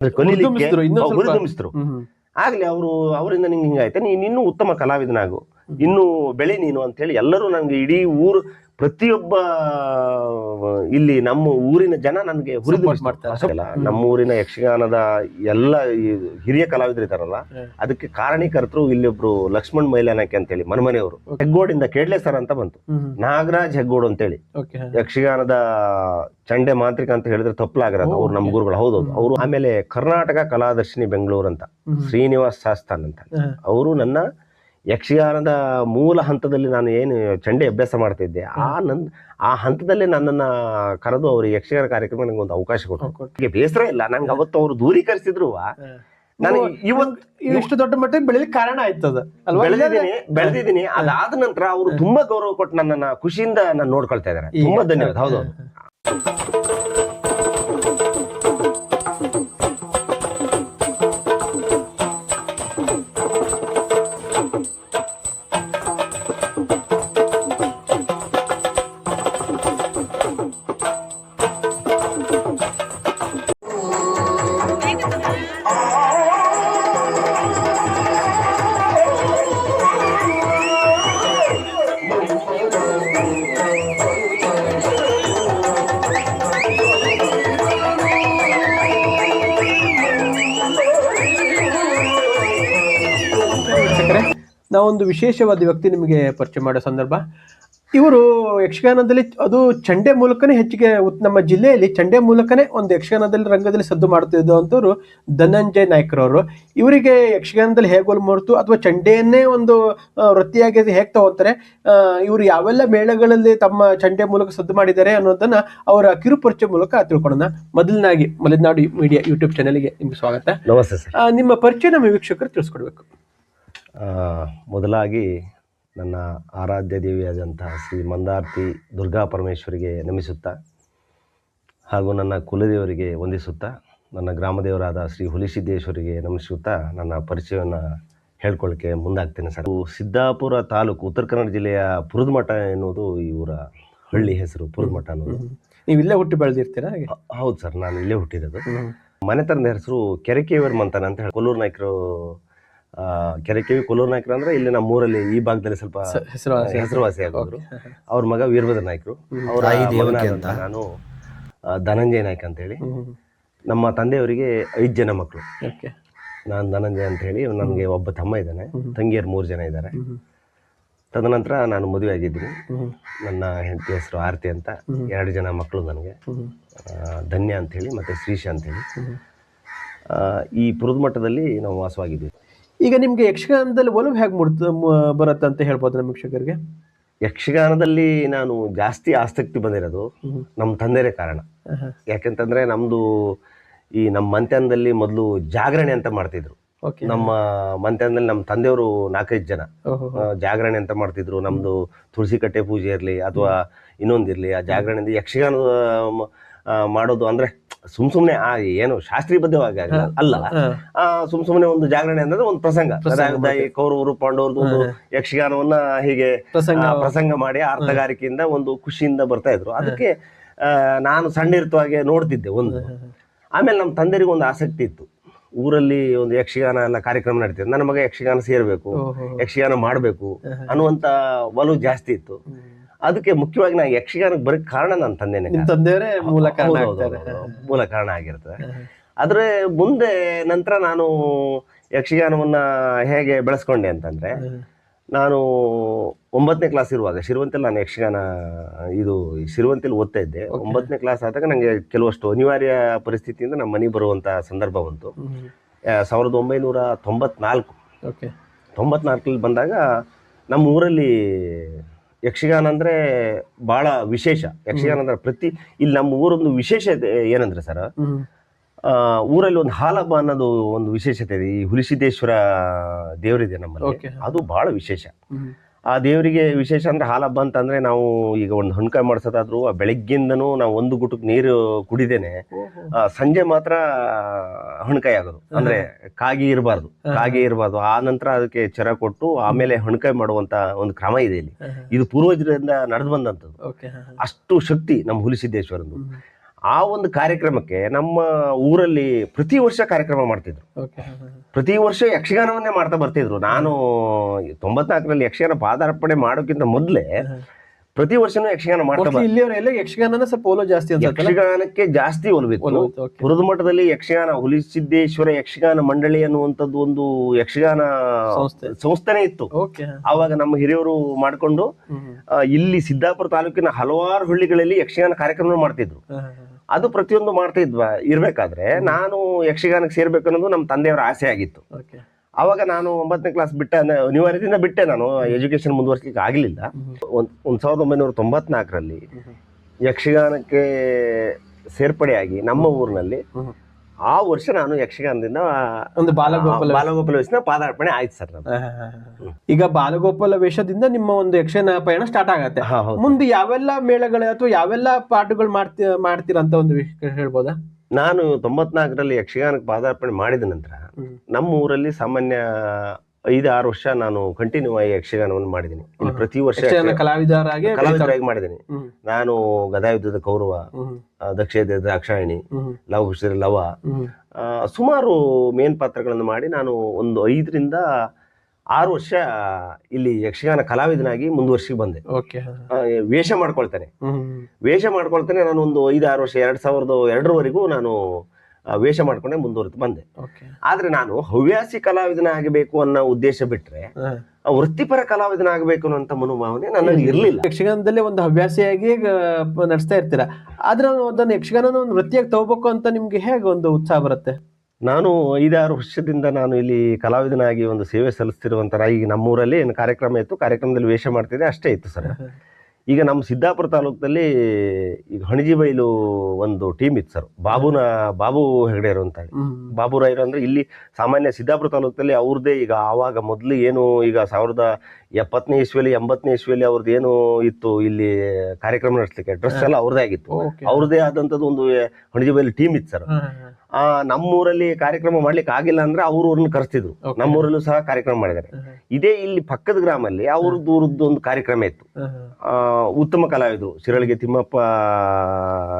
ಕಲೀಲಿಕ್ಕೆ ಹ್ಮ್. ಆಗ್ಲಿ ಅವರು ಅವರಿಂದ ನಿಂಗೆ ಹಿಂಗಾಯ್ತು? ನೀನು ಇನ್ನೂ ಉತ್ತಮ ಕಲಾವಿದನಾಗು. ಇನ್ನು ಬೆಳೆ ನೀನು ಅಂತ ಹೇಳಿ ಎಲ್ಲರೂ ನನಗೆ ಇಡೀ ಊರು ಪ್ರತಿಯೊಬ್ಬ ಇಲ್ಲಿ ನಮ್ಮ ಊರಿನ ಜನ ನನಗೆ ಹುರಿದು ಮಾಡ್ತಾರೆ. ನಮ್ಮ ಊರಿನ ಯಕ್ಷಗಾನದ ಎಲ್ಲ ಹಿರಿಯ ಕಲಾವಿದರು ಇದಾರಲ್ಲ ಹ್ಮ್. ಅದಕ್ಕೆ ಕಾರಣೀಕರ್ತರು ಇಲ್ಲೊಬ್ರು ಲಕ್ಷ್ಮಣ್ ಮೈಲಾನಕ್ಕೆ ಅಂತೇಳಿ ಮನಮನೆಯವರು. ಹೆಗ್ಗೋಡಿಂದ ಕೇಡ್ಲೆ ಸರ್ ಅಂತ ಬಂತು. ನಾಗರಾಜ್ ಹೆಗ್ಗೋಡು ಅಂತೇಳಿ ಹೇಳಿ ಯಕ್ಷಗಾನದ ಚಂಡೆ ಮಾಂತ್ರಿಕ ಅಂತ ಹೇಳಿದ್ರೆ ತಪ್ಪಲಾಗಿರೋದು ಅವ್ರು ನಮ್ಮ ಗುರುಗಳು ಹೌದು ಹ್ಮ್. ಅವರು ಆಮೇಲೆ ಕರ್ನಾಟಕ ಕಲಾದರ್ಶಿನಿ ಬೆಂಗಳೂರು ಅಂತ. ಶ್ರೀನಿವಾಸ್ ಶಾಸ್ತಾನ್ ಅಂತ. ಅವರು ನನ್ನ ಯಕ್ಷಗಾನದ ಮೂಲ ಹಂತದಲ್ಲಿ ನಾನು ಏನು ಚಂಡೆ ಅಭ್ಯಾಸ ಮಾಡ್ತಿದ್ದೆ ಆ ನನ್ ಆ ಹಂತದಲ್ಲೇ ನನ್ನನ್ನ ಕರೆದು ಅವರು ಯಕ್ಷಗಾನ ಕಾರ್ಯಕ್ರಮ ನನಗೆ ಒಂದು ಅವಕಾಶ ಕೊಟ್ಟರು. ಬೇಸರ ಇಲ್ಲ. ನನಗೆ ಅವತ್ತು ಅವರು ದೂರೀಕರಿಸಿದ್ರು. ನನಗೆ ಇವತ್ತು ಇಷ್ಟು ದೊಡ್ಡ ಮಟ್ಟಿಗೆ ಬೆಳಿಲಿಕ್ಕೆ ಕಾರಣ ಆಯ್ತದ ಬೆಳೆದಿದ್ದೀನಿ ಬೆಳೆದಿದ್ದೀನಿ. ಅದಾದ ನಂತರ ಅವರು ತುಂಬಾ ಗೌರವ ಕೊಟ್ಟು ನನ್ನನ್ನ ಖುಷಿಯಿಂದ ನಾನು ನೋಡ್ಕೊಳ್ತಾ ಇದ್ದಾರೆ. ತುಂಬಾ ಧನ್ಯವಾದ. ಹೌದು. ವಿಶೇಷವಾದ ವ್ಯಕ್ತಿ ನಿಮಗೆ ಪರಿಚಯ ಮಾಡೋ ಸಂದರ್ಭ? ಇವರು ಯಕ್ಷಗಾನದಲ್ಲಿ ಅದು ಚಂಡೆ ಮೂಲಕನೇ ಹೆಚ್ಚಿಗೆ ನಮ್ಮ ಜಿಲ್ಲೆಯಲ್ಲಿ ಚಂಡೆ ಮೂಲಕನೇ ಒಂದು ಯಕ್ಷಗಾನದಲ್ಲಿ ರಂಗದಲ್ಲಿ ಸದ್ದು ಮಾಡ್ತಿದ್ದಂಥವ್ರು ಧನಂಜಯ್ ನಾಯ್ಕರವರು. ಇವರಿಗೆ ಯಕ್ಷಗಾನದಲ್ಲಿ ಹೇಗೆ ಒಲ್ಮರ್ತು ಅಥವಾ ಚಂಡೆಯನ್ನೇ ಒಂದು ವೃತ್ತಿಯಾಗಿ ಹೇಗೆ ತಗೋತಾರೆ? ಇವರು ಯಾವೆಲ್ಲ ಮೇಳಗಳಲ್ಲಿ ತಮ್ಮ ಚಂಡೆ ಮೂಲಕ ಸದ್ದು ಮಾಡಿದ್ದಾರೆ ಅನ್ನೋದನ್ನ ಅವರ ಕಿರುಪರಿಚಯ ಮೂಲಕ ತಿಳ್ಕೊಳ್ಳೋಣ. ಮೊದಲನಾಗಿ ಮಲೆನಾಡು ಮೀಡಿಯಾ ಯೂಟ್ಯೂಬ್ ಚಾನೆಲ್ಗೆ ನಿಮ್ಗೆ ಸ್ವಾಗತ. ನಮಸ್ತೆ ನಿಮ್ಮ ಪರಿಚಯ ನಮ್ಮ ವೀಕ್ಷಕರು ತಿಳಿಸ್ಕೊಡ್ಬೇಕು. ಮೊದಲಾಗಿ ನನ್ನ ಆರಾಧ್ಯ ದೇವಿಯಾದಂತಹ ಶ್ರೀ ಮಂದಾರ್ತಿ ದುರ್ಗಾ ಪರಮೇಶ್ವರಿಗೆ ನಮಿಸುತ್ತಾ ಹಾಗೂ ನನ್ನ ಕುಲದೇವರಿಗೆ ವಂದಿಸುತ್ತಾ ನನ್ನ ಗ್ರಾಮದೇವರಾದ ಶ್ರೀ ಹುಲಿಸಿದ್ದೇಶ್ವರಿಗೆ ನಮಿಸುತ್ತಾ ನನ್ನ ಪರಿಚಯವನ್ನು ಹೇಳ್ಕೊಳ್ಳಿಕ್ಕೆ ಮುಂದಾಗ್ತೇನೆ ಸರ್. ಸಿದ್ದಾಪುರ ತಾಲೂಕು ಉತ್ತರ ಕನ್ನಡ ಜಿಲ್ಲೆಯ ಪುರದಮಠ ಎನ್ನುವುದು ಇವರ ಹಳ್ಳಿ ಹೆಸರು ಪುರದಮಠ ಅನ್ನೋದು. ನೀವು ಇಲ್ಲೇ ಹುಟ್ಟಿ ಬೆಳೆದಿರ್ತೀರಾ ಹೌದು ಸರ್ ನಾನು ಇಲ್ಲೇ ಹುಟ್ಟಿರೋದು. ಮನೆತನದ ಹೆಸರು ಕೆರೆಕೇವರ್ ಮಂತನ ಅಂತ ಹೇಳಿ ಕೊಲ್ಲೂರು ನಾಯಕರು ಕೆರೆಕೇವಿ ಕೊಲ್ಲೂರ್ ನಾಯಕರು ಅಂದ್ರೆ ಇಲ್ಲಿ ನಮ್ಮ ಊರಲ್ಲಿ ಈ ಭಾಗದಲ್ಲಿ ಸ್ವಲ್ಪ ಹೆಸರುವಾಸಿ. ಹೆಸರುವಾಸಿ ಆಗೋದ್ರು. ಅವ್ರ ಮಗ ವೀರಭದ್ರ ನಾಯಕರು. ಅವ್ರ ಮಗನಾದಂತ ನಾನು ಧನಂಜಯ ನಾಯ್ಕ ಅಂತ ಹೇಳಿ ನಮ್ಮ ತಂದೆಯವರಿಗೆ ಐದು ಜನ ಮಕ್ಕಳು ಓಕೆ. ನಾನು ಧನಂಜಯ ಅಂತ ಹೇಳಿ ನನಗೆ ಒಬ್ಬ ತಮ್ಮ ಇದ್ದಾನೆ. ತಂಗಿಯರು ಮೂರು ಜನ ಇದ್ದಾರೆ. ತದನಂತರ ನಾನು ಮದುವೆ ಆಗಿದ್ದೀನಿ. ನನ್ನ ಹೆಂಡತಿ ಹೆಸರು ಆರತಿ ಅಂತ ಎರಡು ಜನ ಮಕ್ಕಳು ನನಗೆ. ಧನ್ಯ ಅಂತ ಹೇಳಿ ಮತ್ತೆ ಶ್ರೀಶ ಅಂತ ಹೇಳಿ ಆ, ಈ ಪುರದ ಮಟ್ಟದಲ್ಲಿ ನಾವು ವಾಸವಾಗಿದ್ದೀವಿ. ಈಗ ನಿಮಗೆ ಯಕ್ಷಗಾನದಲ್ಲಿ ಒಲವು ಹೇಗೆ ಮೂಡ್ತ ಬರುತ್ತೆ ಅಂತ ಹೇಳ್ಬೋದು ನಮ್ಮ ವೀಕ್ಷಕರಿಗೆ? ಯಕ್ಷಗಾನದಲ್ಲಿ ನಾನು ಜಾಸ್ತಿ ಆಸಕ್ತಿ ಬಂದಿರೋದು ನಮ್ಮ ತಂದೆಯೇ ಕಾರಣ. ಯಾಕೆಂತಂದ್ರೆ ನಮ್ದು ಈ ನಮ್ಮ ಮಂತ್ಯಾನದಲ್ಲಿ ಮೊದಲು ಜಾಗರಣೆ ಅಂತ ಮಾಡ್ತಿದ್ರು. ನಮ್ಮ ಮಂತ್ಯಾನದಲ್ಲಿ ನಮ್ಮ ತಂದೆಯವರು ನಾಲ್ಕೈದು ಜನ. ಜಾಗರಣೆ ಅಂತ ಮಾಡ್ತಿದ್ರು. ನಮ್ದು ತುಳಸಿ ಕಟ್ಟೆ ಪೂಜೆ ಇರಲಿ ಅಥವಾ ಇನ್ನೊಂದಿರಲಿ. ಆ ಜಾಗರಣೆಯಿಂದ ಯಕ್ಷಗಾನ ಮ, ಆ, ಮಾಡೋದು ಅಂದ್ರೆ ಸುಮ್ ಸುಮ್ನೆ ಆ ಏನು ಶಾಸ್ತ್ರೀಯಬದ್ಧವಾಗಿ ಆಗಲ್ಲ ಅಲ್ಲ. ಆ, ಸುಮ್ ಸುಮ್ನೆ ಒಂದು ಜಾಗರಣೆ ಅಂದ್ರೆ ಒಂದು ಪ್ರಸಂಗ. ಕೌರವರು ಪಾಂಡವರದು ಒಂದು ಯಕ್ಷಗಾನವನ್ನ ಹೀಗೆ ಪ್ರಸಂಗ. ಮಾಡಿ ಅರ್ಥಗಾರಿಕೆಯಿಂದ ಒಂದು ಖುಷಿಯಿಂದ ಬರ್ತಾ ಇದ್ರು. ಅದಕ್ಕೆ ಆ, ನಾನು ಸಣ್ಣ ಇರ್ತವಾಗೆ ನೋಡ್ತಿದ್ದೆ ಒಂದು. ಆಮೇಲೆ ನಮ್ಮ ತಂದೆರಿಗೂ ಒಂದು ಆಸಕ್ತಿ ಇತ್ತು. ಊರಲ್ಲಿ ಒಂದು ಯಕ್ಷಗಾನ ಎಲ್ಲ ಕಾರ್ಯಕ್ರಮ ನಡೀತಿದೆ ನನ್ನ ಮಗ ಯಕ್ಷಗಾನ ಸೇರ್ಬೇಕು ಯಕ್ಷಗಾನ ಮಾಡಬೇಕು ಅನ್ನುವಂತ ಒಲವು ಜಾಸ್ತಿ ಇತ್ತು. ಅದಕ್ಕೆ ಮುಖ್ಯವಾಗಿ ನಾ ಯಕ್ಷಗಾನಕ್ಕೆ ಬರೋಕ್ಕೆ ಕಾರಣ ನನ್ನ ತಂದೆನೇ ತಂದೆಯವರೇ ಮೂಲ ಕಾರಣ ಮೂಲ ಕಾರಣ ಆಗಿರ್ತದೆ. ಆದರೆ ಮುಂದೆ ನಂತರ ನಾನು ಯಕ್ಷಗಾನವನ್ನ ಹೇಗೆ ಬೆಳೆಸ್ಕೊಂಡೆ ಅಂತಂದ್ರೆ ನಾನು ಒಂಬತ್ತನೇ ಕ್ಲಾಸ್ ಇರುವಾಗ ಶಿರುವಂತಲ್ಲಿ ನಾನು ಯಕ್ಷಗಾನ ಇದು ಶಿರುವಂತಲ್ಲಿ ಓದ್ತಾ ಇದ್ದೆ. ಒಂಬತ್ತನೇ ಕ್ಲಾಸ್ ಆದಾಗ ನನಗೆ ಕೆಲವಷ್ಟು ಅನಿವಾರ್ಯ ಪರಿಸ್ಥಿತಿಯಿಂದ ನಮ್ಮ ಮನೆಗೆ ಬರುವಂಥ ಸಂದರ್ಭ ಬಂತು. ಸಾವಿರದ ಒಂಬೈನೂರ ತೊಂಬತ್ನಾಲ್ಕು. ಓಕೆ ತೊಂಬತ್ನಾಲ್ಕಲ್ಲಿ ಬಂದಾಗ ನಮ್ಮ ಊರಲ್ಲಿ ಯಕ್ಷಗಾನ ಅಂದರೆ ಭಾಳ ವಿಶೇಷ. ಯಕ್ಷಗಾನ ಅಂದ್ರೆ ಪ್ರತಿ ಇಲ್ಲಿ ನಮ್ಮ ಊರೊಂದು ವಿಶೇಷತೆ ಏನಂದ್ರೆ ಸರ್ ಊರಲ್ಲಿ ಒಂದು ಹಾಲಬ್ಬ ಅನ್ನೋದು ಒಂದು ವಿಶೇಷತೆ ಇದೆ. ಈ ಹುಲಿಸಿದ್ದೇಶ್ವರ ದೇವರಿದೆ ನಮ್ಮಲ್ಲಿ. ಅದು ಭಾಳ ವಿಶೇಷ. ಆ ದೇವರಿಗೆ ವಿಶೇಷ ಅಂದ್ರೆ ಹಾಲಬ್ಬ ಅಂತಂದರೆ ನಾವು ಈಗ ಒಂದು ಹಣ್ಕಾಯಿ ಮಾಡಿಸೋದಾದ್ರು ಆ ಬೆಳಗ್ಗಿಂದನೂ ನಾವು ಒಂದು ಗುಟುಕ್ ನೀರು ಕುಡಿದೇನೆ ಸಂಜೆ ಮಾತ್ರ ಹಣ್ಕಾಯಿ ಆಗೋದು. ಅಂದ್ರೆ ಕಾಗಿ ಇರಬಾರ್ದು ಕಾಗಿ ಇರಬಾರ್ದು. ಆ ನಂತರ ಅದಕ್ಕೆ ಚರ ಕೊಟ್ಟು ಆಮೇಲೆ ಹಣ್ಕಾಯಿ ಮಾಡುವಂತ ಒಂದು ಕ್ರಮ ಇದೆ ಇಲ್ಲಿ. ಇದು ಪೂರ್ವಜರಿಂದ ನಡೆದು ಬಂದಂಥದ್ದು. ಅಷ್ಟು ಶಕ್ತಿ ನಮ್ಮ ಹುಲಿಸಿದ್ದೇಶ್ವರಂದು ಆ ಒಂದು ಕಾರ್ಯಕ್ರಮಕ್ಕೆ ನಮ್ಮ ಊರಲ್ಲಿ ಪ್ರತಿ ವರ್ಷ ಕಾರ್ಯಕ್ರಮ ಮಾಡ್ತಿದ್ರು. ಪ್ರತಿ ವರ್ಷ ಯಕ್ಷಗಾನವನ್ನೇ ಮಾಡ್ತಾ ಬರ್ತಿದ್ರು. ನಾನು ತೊಂಬತ್ನಾಲ್ಕರಲ್ಲಿ ಯಕ್ಷಗಾನ ಪಾದಾರ್ಪಣೆ ಮಾಡೋಕ್ಕಿಂತ ಮೊದಲೇ ಪ್ರತಿ ವರ್ಷನೂ ಯಕ್ಷಗಾನ ಮಾಡ್ತಾ ಇಲ್ಲಿಯವರೆಲ್ಲ ಯಕ್ಷಗಾನನ ಸ್ವಲ್ಪ ಓಲೋ ಜಾಸ್ತಿ ಅಂತ ಯಕ್ಷಗಾನಕ್ಕೆ ಜಾಸ್ತಿ ಒಲವಿತ್ತು. ಪುರದ ಮಠದಲ್ಲಿ ಯಕ್ಷಗಾನ ಹುಲಿಸಿದ್ದೇಶ್ವರ ಯಕ್ಷಗಾನ ಮಂಡಳಿ ಅನ್ನುವಂಥದ್ದು ಒಂದು ಯಕ್ಷಗಾನ ಸಂಸ್ಥೆ. ಸಂಸ್ಥೆನೇ ಇತ್ತು. ಆವಾಗ ನಮ್ಮ ಹಿರಿಯವರು ಮಾಡಿಕೊಂಡು ಇಲ್ಲಿ ಸಿದ್ದಾಪುರ ತಾಲೂಕಿನ ಹಲವಾರು ಹಳ್ಳಿಗಳಲ್ಲಿ ಯಕ್ಷಗಾನ ಕಾರ್ಯಕ್ರಮ ಮಾಡ್ತಿದ್ರು. ಅದು ಪ್ರತಿಯೊಂದು ಮಾಡ್ತಾ ಇರಬೇಕಾದ್ರೆ ಇರ್ಬೇಕಾದ್ರೆ ನಾನು ಯಕ್ಷಗಾನಕ್ಕೆ ಸೇರ್ಬೇಕು ಅನ್ನೋದು ನಮ್ಮ ತಂದೆಯವರ ಆಸೆ ಆಗಿತ್ತು. ಅವಾಗ ನಾನು ಒಂಬತ್ತನೇ ಕ್ಲಾಸ್ ಬಿಟ್ಟ ಅನಿವಾರ್ಯದಿಂದ ಬಿಟ್ಟೆ ನಾನು ಎಜುಕೇಶನ್ ಮುಂದುವರ್ಸ್ಲಿಕ್ಕೆ ಆಗಲಿಲ್ಲ. ಒಂದು ಒಂದು ಸಾವಿರದ ಒಂಬೈನೂರ ತೊಂಬತ್ನಾಲ್ಕರಲ್ಲಿ ಯಕ್ಷಗಾನಕ್ಕೆ ಸೇರ್ಪಡೆಯಾಗಿ ನಮ್ಮ ಊರಿನಲ್ಲಿ ಆ ವರ್ಷ ನಾನು ಯಕ್ಷಗಾನದಿಂದ ಒಂದು ಬಾಲಗೋಪಾಲ ಬಾಲಗೋಪಾಲ ವೇಷನ ಪಾದಾರ್ಪಣೆ ಆಯ್ತು ಸರ್ ನಾನು ಈಗ ಬಾಲಗೋಪಾಲ ವೇಷದಿಂದ ನಿಮ್ಮ ಒಂದು ಯಕ್ಷಗಾನ ಪಯಣ ಸ್ಟಾರ್ಟ್ ಆಗತ್ತೆ. ಮುಂದೆ ಯಾವೆಲ್ಲ ಮೇಳಗಳು ಅಥವಾ ಯಾವೆಲ್ಲ ಪಾಠಗಳು ಮಾಡ್ತಿ ಮಾಡ್ತೀರಂತ ಅಂತ ಒಂದು ವಿಶೇಷ ಹೇಳ್ಬೋದಾ? ನಾನು ತೊಂಬತ್ನಾಲ್ಕರಲ್ಲಿ ಯಕ್ಷಗಾನಕ್ಕೆ ಪಾದಾರ್ಪಣೆ ಮಾಡಿದ ನಂತರ ನಮ್ಮ ಊರಲ್ಲಿ ಸಾಮಾನ್ಯ ಐದು ಆರು ವರ್ಷ ನಾನು ಕಂಟಿನ್ಯೂ ಆಗಿ ಯಕ್ಷಗಾನವನ್ನು ಮಾಡಿದ್ದೀನಿ ಪ್ರತಿ ವರ್ಷ ಯಕ್ಷಗಾನ ಕಲಾವಿದರಾಗಿ ಕಲಾವಿದರಾಗಿ ಮಾಡಿದ್ದೀನಿ. ನಾನು ಗದಾಯುದ್ಧದ ಕೌರವ ದಕ್ಷಿಣ ದಾಕ್ಷಾಯಿಣಿ ಲವ್ ಕುಶಲ ಲವ ಸುಮಾರು ಮೇನ್ ಪಾತ್ರಗಳನ್ನು ಮಾಡಿ ನಾನು ಒಂದು ಐದರಿಂದ ಆರು ವರ್ಷ ಇಲ್ಲಿ ಯಕ್ಷಗಾನ ಕಲಾವಿದನಾಗಿ ಮುಂದುವರ್ಸಿ ಬಂದೆ. ವೇಷ ಮಾಡ್ಕೊಳ್ತೇನೆ. ವೇಷ ಮಾಡ್ಕೊಳ್ತೇನೆ. ನಾನು ಒಂದು ಐದು ಆರು ವರ್ಷ ಎರಡ್ ಸಾವಿರದ ಎರಡರವರೆಗೂ ನಾನು ವೇಷ ಮಾಡ್ಕೊಂಡೆ ಮುಂದುವರೆದು ಬಂದೆ. ಆದ್ರೆ ನಾನು ಹವ್ಯಾಸಿ ಕಲಾವಿದನ ಆಗಬೇಕು ಅನ್ನೋ ಉದ್ದೇಶ ಬಿಟ್ರೆ ವೃತ್ತಿಪರ ಕಲಾವಿದನ ಕಲಾವಿದನಾಗಬೇಕು ಅನ್ನೋಂಥ ಮನೋಭಾವನೆ ನನಗೆ ಇರಲಿಲ್ಲ. ಯಕ್ಷಗಾನದಲ್ಲಿ ಒಂದು ಹವ್ಯಾಸಿಯಾಗಿ ನಡೆಸ್ತಾ ಇರ್ತೀರ? ಆದ್ರೆ ಅದನ್ನು ಯಕ್ಷಗಾನ ಒಂದು ವೃತ್ತಿಯಾಗಿ ತಗೋಬೇಕು ಅಂತ ನಿಮ್ಗೆ ಹೇಗೆ ಒಂದು ಉತ್ಸಾಹ ಬರುತ್ತೆ? ನಾನು ಐದಾರು ವರ್ಷದಿಂದ ನಾನು ಇಲ್ಲಿ ಕಲಾವಿದನಾಗಿ ಒಂದು ಸೇವೆ ಸಲ್ಲಿಸ್ತಿರುವಂತರ ಈಗ ನಮ್ಮೂರಲ್ಲಿ ಏನು ಕಾರ್ಯಕ್ರಮ ಇತ್ತು ಕಾರ್ಯಕ್ರಮದಲ್ಲಿ ವೇಷ ಮಾಡ್ತಿದ್ದೆ ಅಷ್ಟೇ ಇತ್ತು ಸರ್. ಈಗ ನಮ್ಮ ಸಿದ್ದಾಪುರ ತಾಲೂಕಲ್ಲಿ ಈಗ ಹಣಜಿಬೈಲು ಒಂದು ಟೀಮ್ ಇತ್ತು ಸರ್ ಬಾಬುನ ಬಾಬು ಹೆಗಡೆ ಅಂತ ಹೇಳಿ. ಬಾಬು ರಾಯರು ಅಂದ್ರೆ ಇಲ್ಲಿ ಸಾಮಾನ್ಯ ಸಿದ್ದಾಪುರ ತಾಲೂಕಲ್ಲಿ ಅವ್ರದ್ದೇ ಈಗ ಆವಾಗ ಮೊದಲು ಏನು ಈಗ ಸಾವಿರದ ಎಪ್ಪತ್ತನೇ ಇಸ್ವಿಯಲ್ಲಿ ಎಂಬತ್ತನೇ ಇಸ್ವಿಯಲ್ಲಿ ಅವ್ರದ್ದು ಏನು ಇತ್ತು ಇಲ್ಲಿ ಕಾರ್ಯಕ್ರಮ ನಡೆಸಲಿಕ್ಕೆ. ಡ್ರೆಸ್ ಎಲ್ಲ ಅವ್ರದ್ದೇ ಆಗಿತ್ತು. ಅವ್ರದೇ ಅವ್ರದ್ದೇ ಆದಂಥದ್ದು ಒಂದು ಹಣಜಿಬೈಲು ಟೀಮ್ ಇತ್ತು ಸರ್ ನಮ್ಮೂರಲ್ಲಿ ಕಾರ್ಯಕ್ರಮ ಮಾಡ್ಲಿಕ್ಕೆ ಆಗಿಲ್ಲ ಅಂದ್ರೆ ಅವ್ರ ಊರನ್ನ ಕರೆಸ್ತಿದ್ರು. ನಮ್ಮೂರಲ್ಲೂ ಸಹ ಕಾರ್ಯಕ್ರಮ ಮಾಡಿದ್ದಾರೆ ಇದೇ ಇಲ್ಲಿ ಪಕ್ಕದ ಗ್ರಾಮಲ್ಲಿ ಅವ್ರದ್ದು ಊರದ್ದು ಒಂದು ಕಾರ್ಯಕ್ರಮ ಇತ್ತು. ಆ, ಉತ್ತಮ ಕಲಾವಿದರು ಶಿರಳಿಗೆ ತಿಮ್ಮಪ್ಪ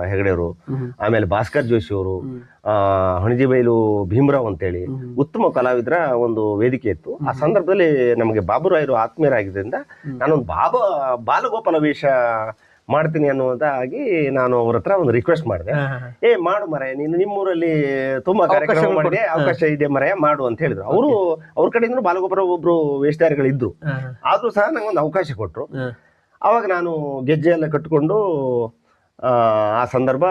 ಹೆಗಡೆಯವರು. ಆಮೇಲೆ ಭಾಸ್ಕರ್ ಜೋಶಿ ಅವರು. ಆ, ಹಣಜಿಬೈಲು ಭೀಮರಾವ್ ಅಂತೇಳಿ. ಉತ್ತಮ ಕಲಾವಿದರ ಒಂದು ವೇದಿಕೆ ಇತ್ತು ಆ ಸಂದರ್ಭದಲ್ಲಿ ನಮಗೆ ಬಾಬುರಾಯರು ಆತ್ಮೀಯರಾಗಿದ್ದರಿಂದ ನಾನೊಂದು ಬಾಬಾ ಬಾಲಗೋಪಾಲ ವೇಷ ಮಾಡ್ತೀನಿ ಅನ್ನುವಂತಾಗಿ ನಾನು ಅವ್ರ ಹತ್ರ ಒಂದು ರಿಕ್ವೆಸ್ಟ್ ಮಾಡಿದೆ. ಏ ಮಾಡು ಮರೆಯ ನೀನು ನಿಮ್ಮೂರಲ್ಲಿ ತುಂಬಾ ಕಾರ್ಯಕ್ರಮ ಮಾಡಿದೆ ಅವಕಾಶ ಇದೆ ಮರೆಯ ಮಾಡು ಅಂತ ಹೇಳಿದ್ರು. ಅವರು ಅವ್ರ ಕಡೆಯಿಂದ ಬಾಲಗೋಪುರ ಒಬ್ರು ವೇಷಧಾರಿಗಳು ಇದ್ರು ಹಾ, ಆದ್ರೂ ಸಹ ಒಂದು ಅವಕಾಶ ಕೊಟ್ರು. ಅವಾಗ ನಾನು ಗೆಜ್ಜೆ ಎಲ್ಲ ಕಟ್ಕೊಂಡು ಆ, ಸಂದರ್ಭ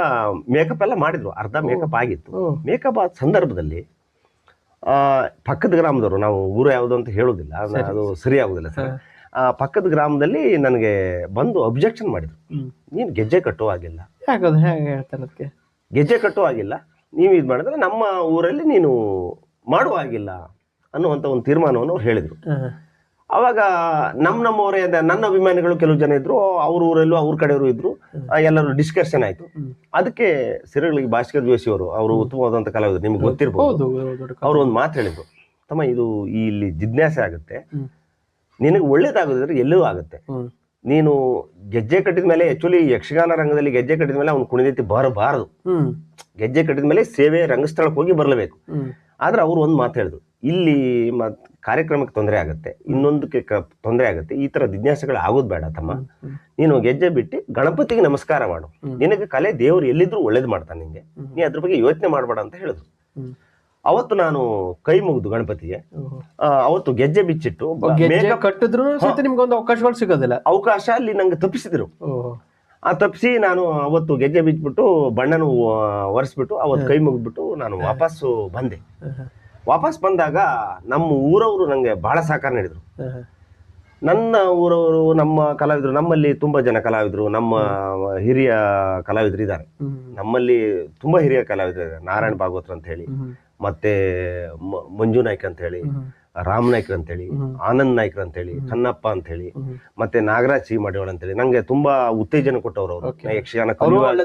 ಮೇಕಪ್ ಎಲ್ಲ ಮಾಡಿದ್ರು. ಅರ್ಧ ಮೇಕಪ್ ಆಗಿತ್ತು. ಮೇಕಪ್ ಆದ ಸಂದರ್ಭದಲ್ಲಿ ಆ, ಪಕ್ಕದ ಗ್ರಾಮದವರು ನಾವು ಊರು ಯಾವುದು ಅಂತ ಹೇಳೋದಿಲ್ಲ ಅದು ಸರಿ ಆಗುದಿಲ್ಲ ಸರ್. ಆ ಪಕ್ಕದ ಗ್ರಾಮದಲ್ಲಿ ನನಗೆ ಬಂದು ಅಬ್ಜೆಕ್ಷನ್ ಮಾಡಿದ್ರು. ನೀನು ಗೆಜ್ಜೆ ಕಟ್ಟುವಾಗಿಲ್ಲ ಯಾಕದು ಹೇಗೆ ಹೇಳ್ತಾರೆ ಅದಕ್ಕೆ? ಗೆಜ್ಜೆ ಕಟ್ಟುವಾಗಿಲ್ಲ ನೀವು ಇದು ಮಾಡಿದ್ರೆ ನಮ್ಮ ಊರಲ್ಲಿ ನೀನು ಮಾಡುವಾಗಿಲ್ಲ ಅನ್ನುವಂಥ ಒಂದು ತೀರ್ಮಾನವನ್ನು ಅವ್ರು ಹೇಳಿದರು. ಅವಾಗ ನಮ್ಮ ನಮ್ಮವರೇ ನನ್ನ ಅಭಿಮಾನಿಗಳು ಕೆಲವು ಜನ ಇದ್ರು ಅವ್ರ ಊರಲ್ಲೂ ಅವ್ರ ಕಡೆಯವರು ಇದ್ರು ಎಲ್ಲರೂ ಡಿಸ್ಕಷನ್ ಆಯಿತು. ಅದಕ್ಕೆ ಸಿರಗಳಿಗೆ ಭಾಷಿಕ ಜೋಶಿ ಅವರು ಅವರು ಉತ್ತಮವಾದಂಥ ಕಲಾವಿದರು ನಿಮ್ಗೆ ಗೊತ್ತಿರ್ಬೋದು. ಹೌದು ಒಂದು ಮಾತು ಹೇಳಿದರು. ತಮ್ಮ ಇದು ಇಲ್ಲಿ ಜಿಜ್ಞಾಸೆ ಆಗುತ್ತೆ. ನಿನಗೆ ಒಳ್ಳೇದಾಗೋದಿದ್ರೆ ಎಲ್ಲೂ ಆಗುತ್ತೆ. ನೀನು ಗೆಜ್ಜೆ ಕಟ್ಟಿದ ಮೇಲೆ ಆಕ್ಚುಲಿ ಯಕ್ಷಗಾನ ರಂಗದಲ್ಲಿ ಗೆಜ್ಜೆ ಕಟ್ಟಿದ ಮೇಲೆ ಅವ್ನು ಕುಣಿದೈತಿ ಬರಬಾರದು. ಗೆಜ್ಜೆ ಕಟ್ಟಿದ ಮೇಲೆ ಸೇವೆ ರಂಗಸ್ಥಳಕ್ಕೆ ಹೋಗಿ ಬರಲೇಬೇಕು. ಆದ್ರೆ ಅವ್ರು ಒಂದು ಮಾತು ಹೇಳಿದ್ರು ಇಲ್ಲಿ ಮತ್ ಕಾರ್ಯಕ್ರಮಕ್ಕೆ ತೊಂದರೆ ಆಗುತ್ತೆ ಇನ್ನೊಂದಕ್ಕೆ ತೊಂದರೆ ಆಗುತ್ತೆ ಈ ತರ ಜಿಜ್ಞಾಸೆಗಳು ಆಗೋದು ಬೇಡ ತಮ್ಮ. ನೀನು ಗೆಜ್ಜೆ ಬಿಟ್ಟು ಗಣಪತಿಗೆ ನಮಸ್ಕಾರ ಮಾಡು. ನಿನಗೆ ಕಲೆ ದೇವರು ಎಲ್ಲಿದ್ರು ಒಳ್ಳೇದು ಮಾಡ್ತಾನೆ ನಿಂಗೆ. ನೀ ಅದ್ರ ಬಗ್ಗೆ ಯೋಚನೆ ಮಾಡಬೇಡ ಅಂತ ಹೇಳಿದ್ರು. ಅವತ್ತು ನಾನು ಕೈ ಮುಗಿದು ಗಣಪತಿಗೆ. ಅವತ್ತು ಗೆಜ್ಜೆ ಬಿಚ್ಚಿಟ್ಟು ಕಟ್ಟಿದ್ರು ನಿಮ್ಗೆ ಒಂದು ಅವಕಾಶಗಳು ಸಿಗೋದಿಲ್ಲ. ಅವಕಾಶ ಅಲ್ಲಿ ನಂಗೆ ತಪ್ಪಿಸಿದ್ರು. ಆ ತಪ್ಪಿಸಿ ನಾನು ಅವತ್ತು ಗೆಜ್ಜೆ ಬಿಚ್ಚಿಬಿಟ್ಟು ಬಣ್ಣನ ಒರೆಸ್ಬಿಟ್ಟು ಅವತ್ತು ಕೈ ಮುಗಿದ್ಬಿಟ್ಟು ನಾನು ವಾಪಸ್ಸು ಬಂದೆ. ವಾಪಸ್ ಬಂದಾಗ ನಮ್ಮ ಊರವರು ನನಗೆ ಬಹಳ ಸಹಕಾರ ನೀಡಿದ್ರು. ನನ್ನ ಊರವರು ನಮ್ಮ ಕಲಾವಿದರು ನಮ್ಮಲ್ಲಿ ತುಂಬಾ ಜನ ಕಲಾವಿದರು ನಮ್ಮ ಹಿರಿಯ ಕಲಾವಿದರು ಇದ್ದಾರೆ. ನಮ್ಮಲ್ಲಿ ತುಂಬಾ ಹಿರಿಯ ಕಲಾವಿದರು ಇದ್ದಾರೆ ನಾರಾಯಣ ಭಾಗವತ್ರ ಅಂತ ಹೇಳಿ. ಮತ್ತೆ ಮಂಜು ನಾಯ್ಕ ಅಂತ ಹೇಳಿ. ರಾಮ್ ನಾಯ್ಕರ್ ಅಂತ ಹೇಳಿ ಆನಂದ್ ನಾಯ್ಕರ್ ಅಂತ ಹೇಳಿ ಕನ್ನಪ್ಪ ಅಂತ ಹೇಳಿ ಮತ್ತೆ ನಾಗರಾಜ್ ಸಿ ಮಾಡಿವಳ ಅಂತ ಹೇಳಿ ನಂಗೆ ತುಂಬಾ ಉತ್ತೇಜನ ಕೊಟ್ಟವರು ಅವರು. ಯಕ್ಷಗಾನ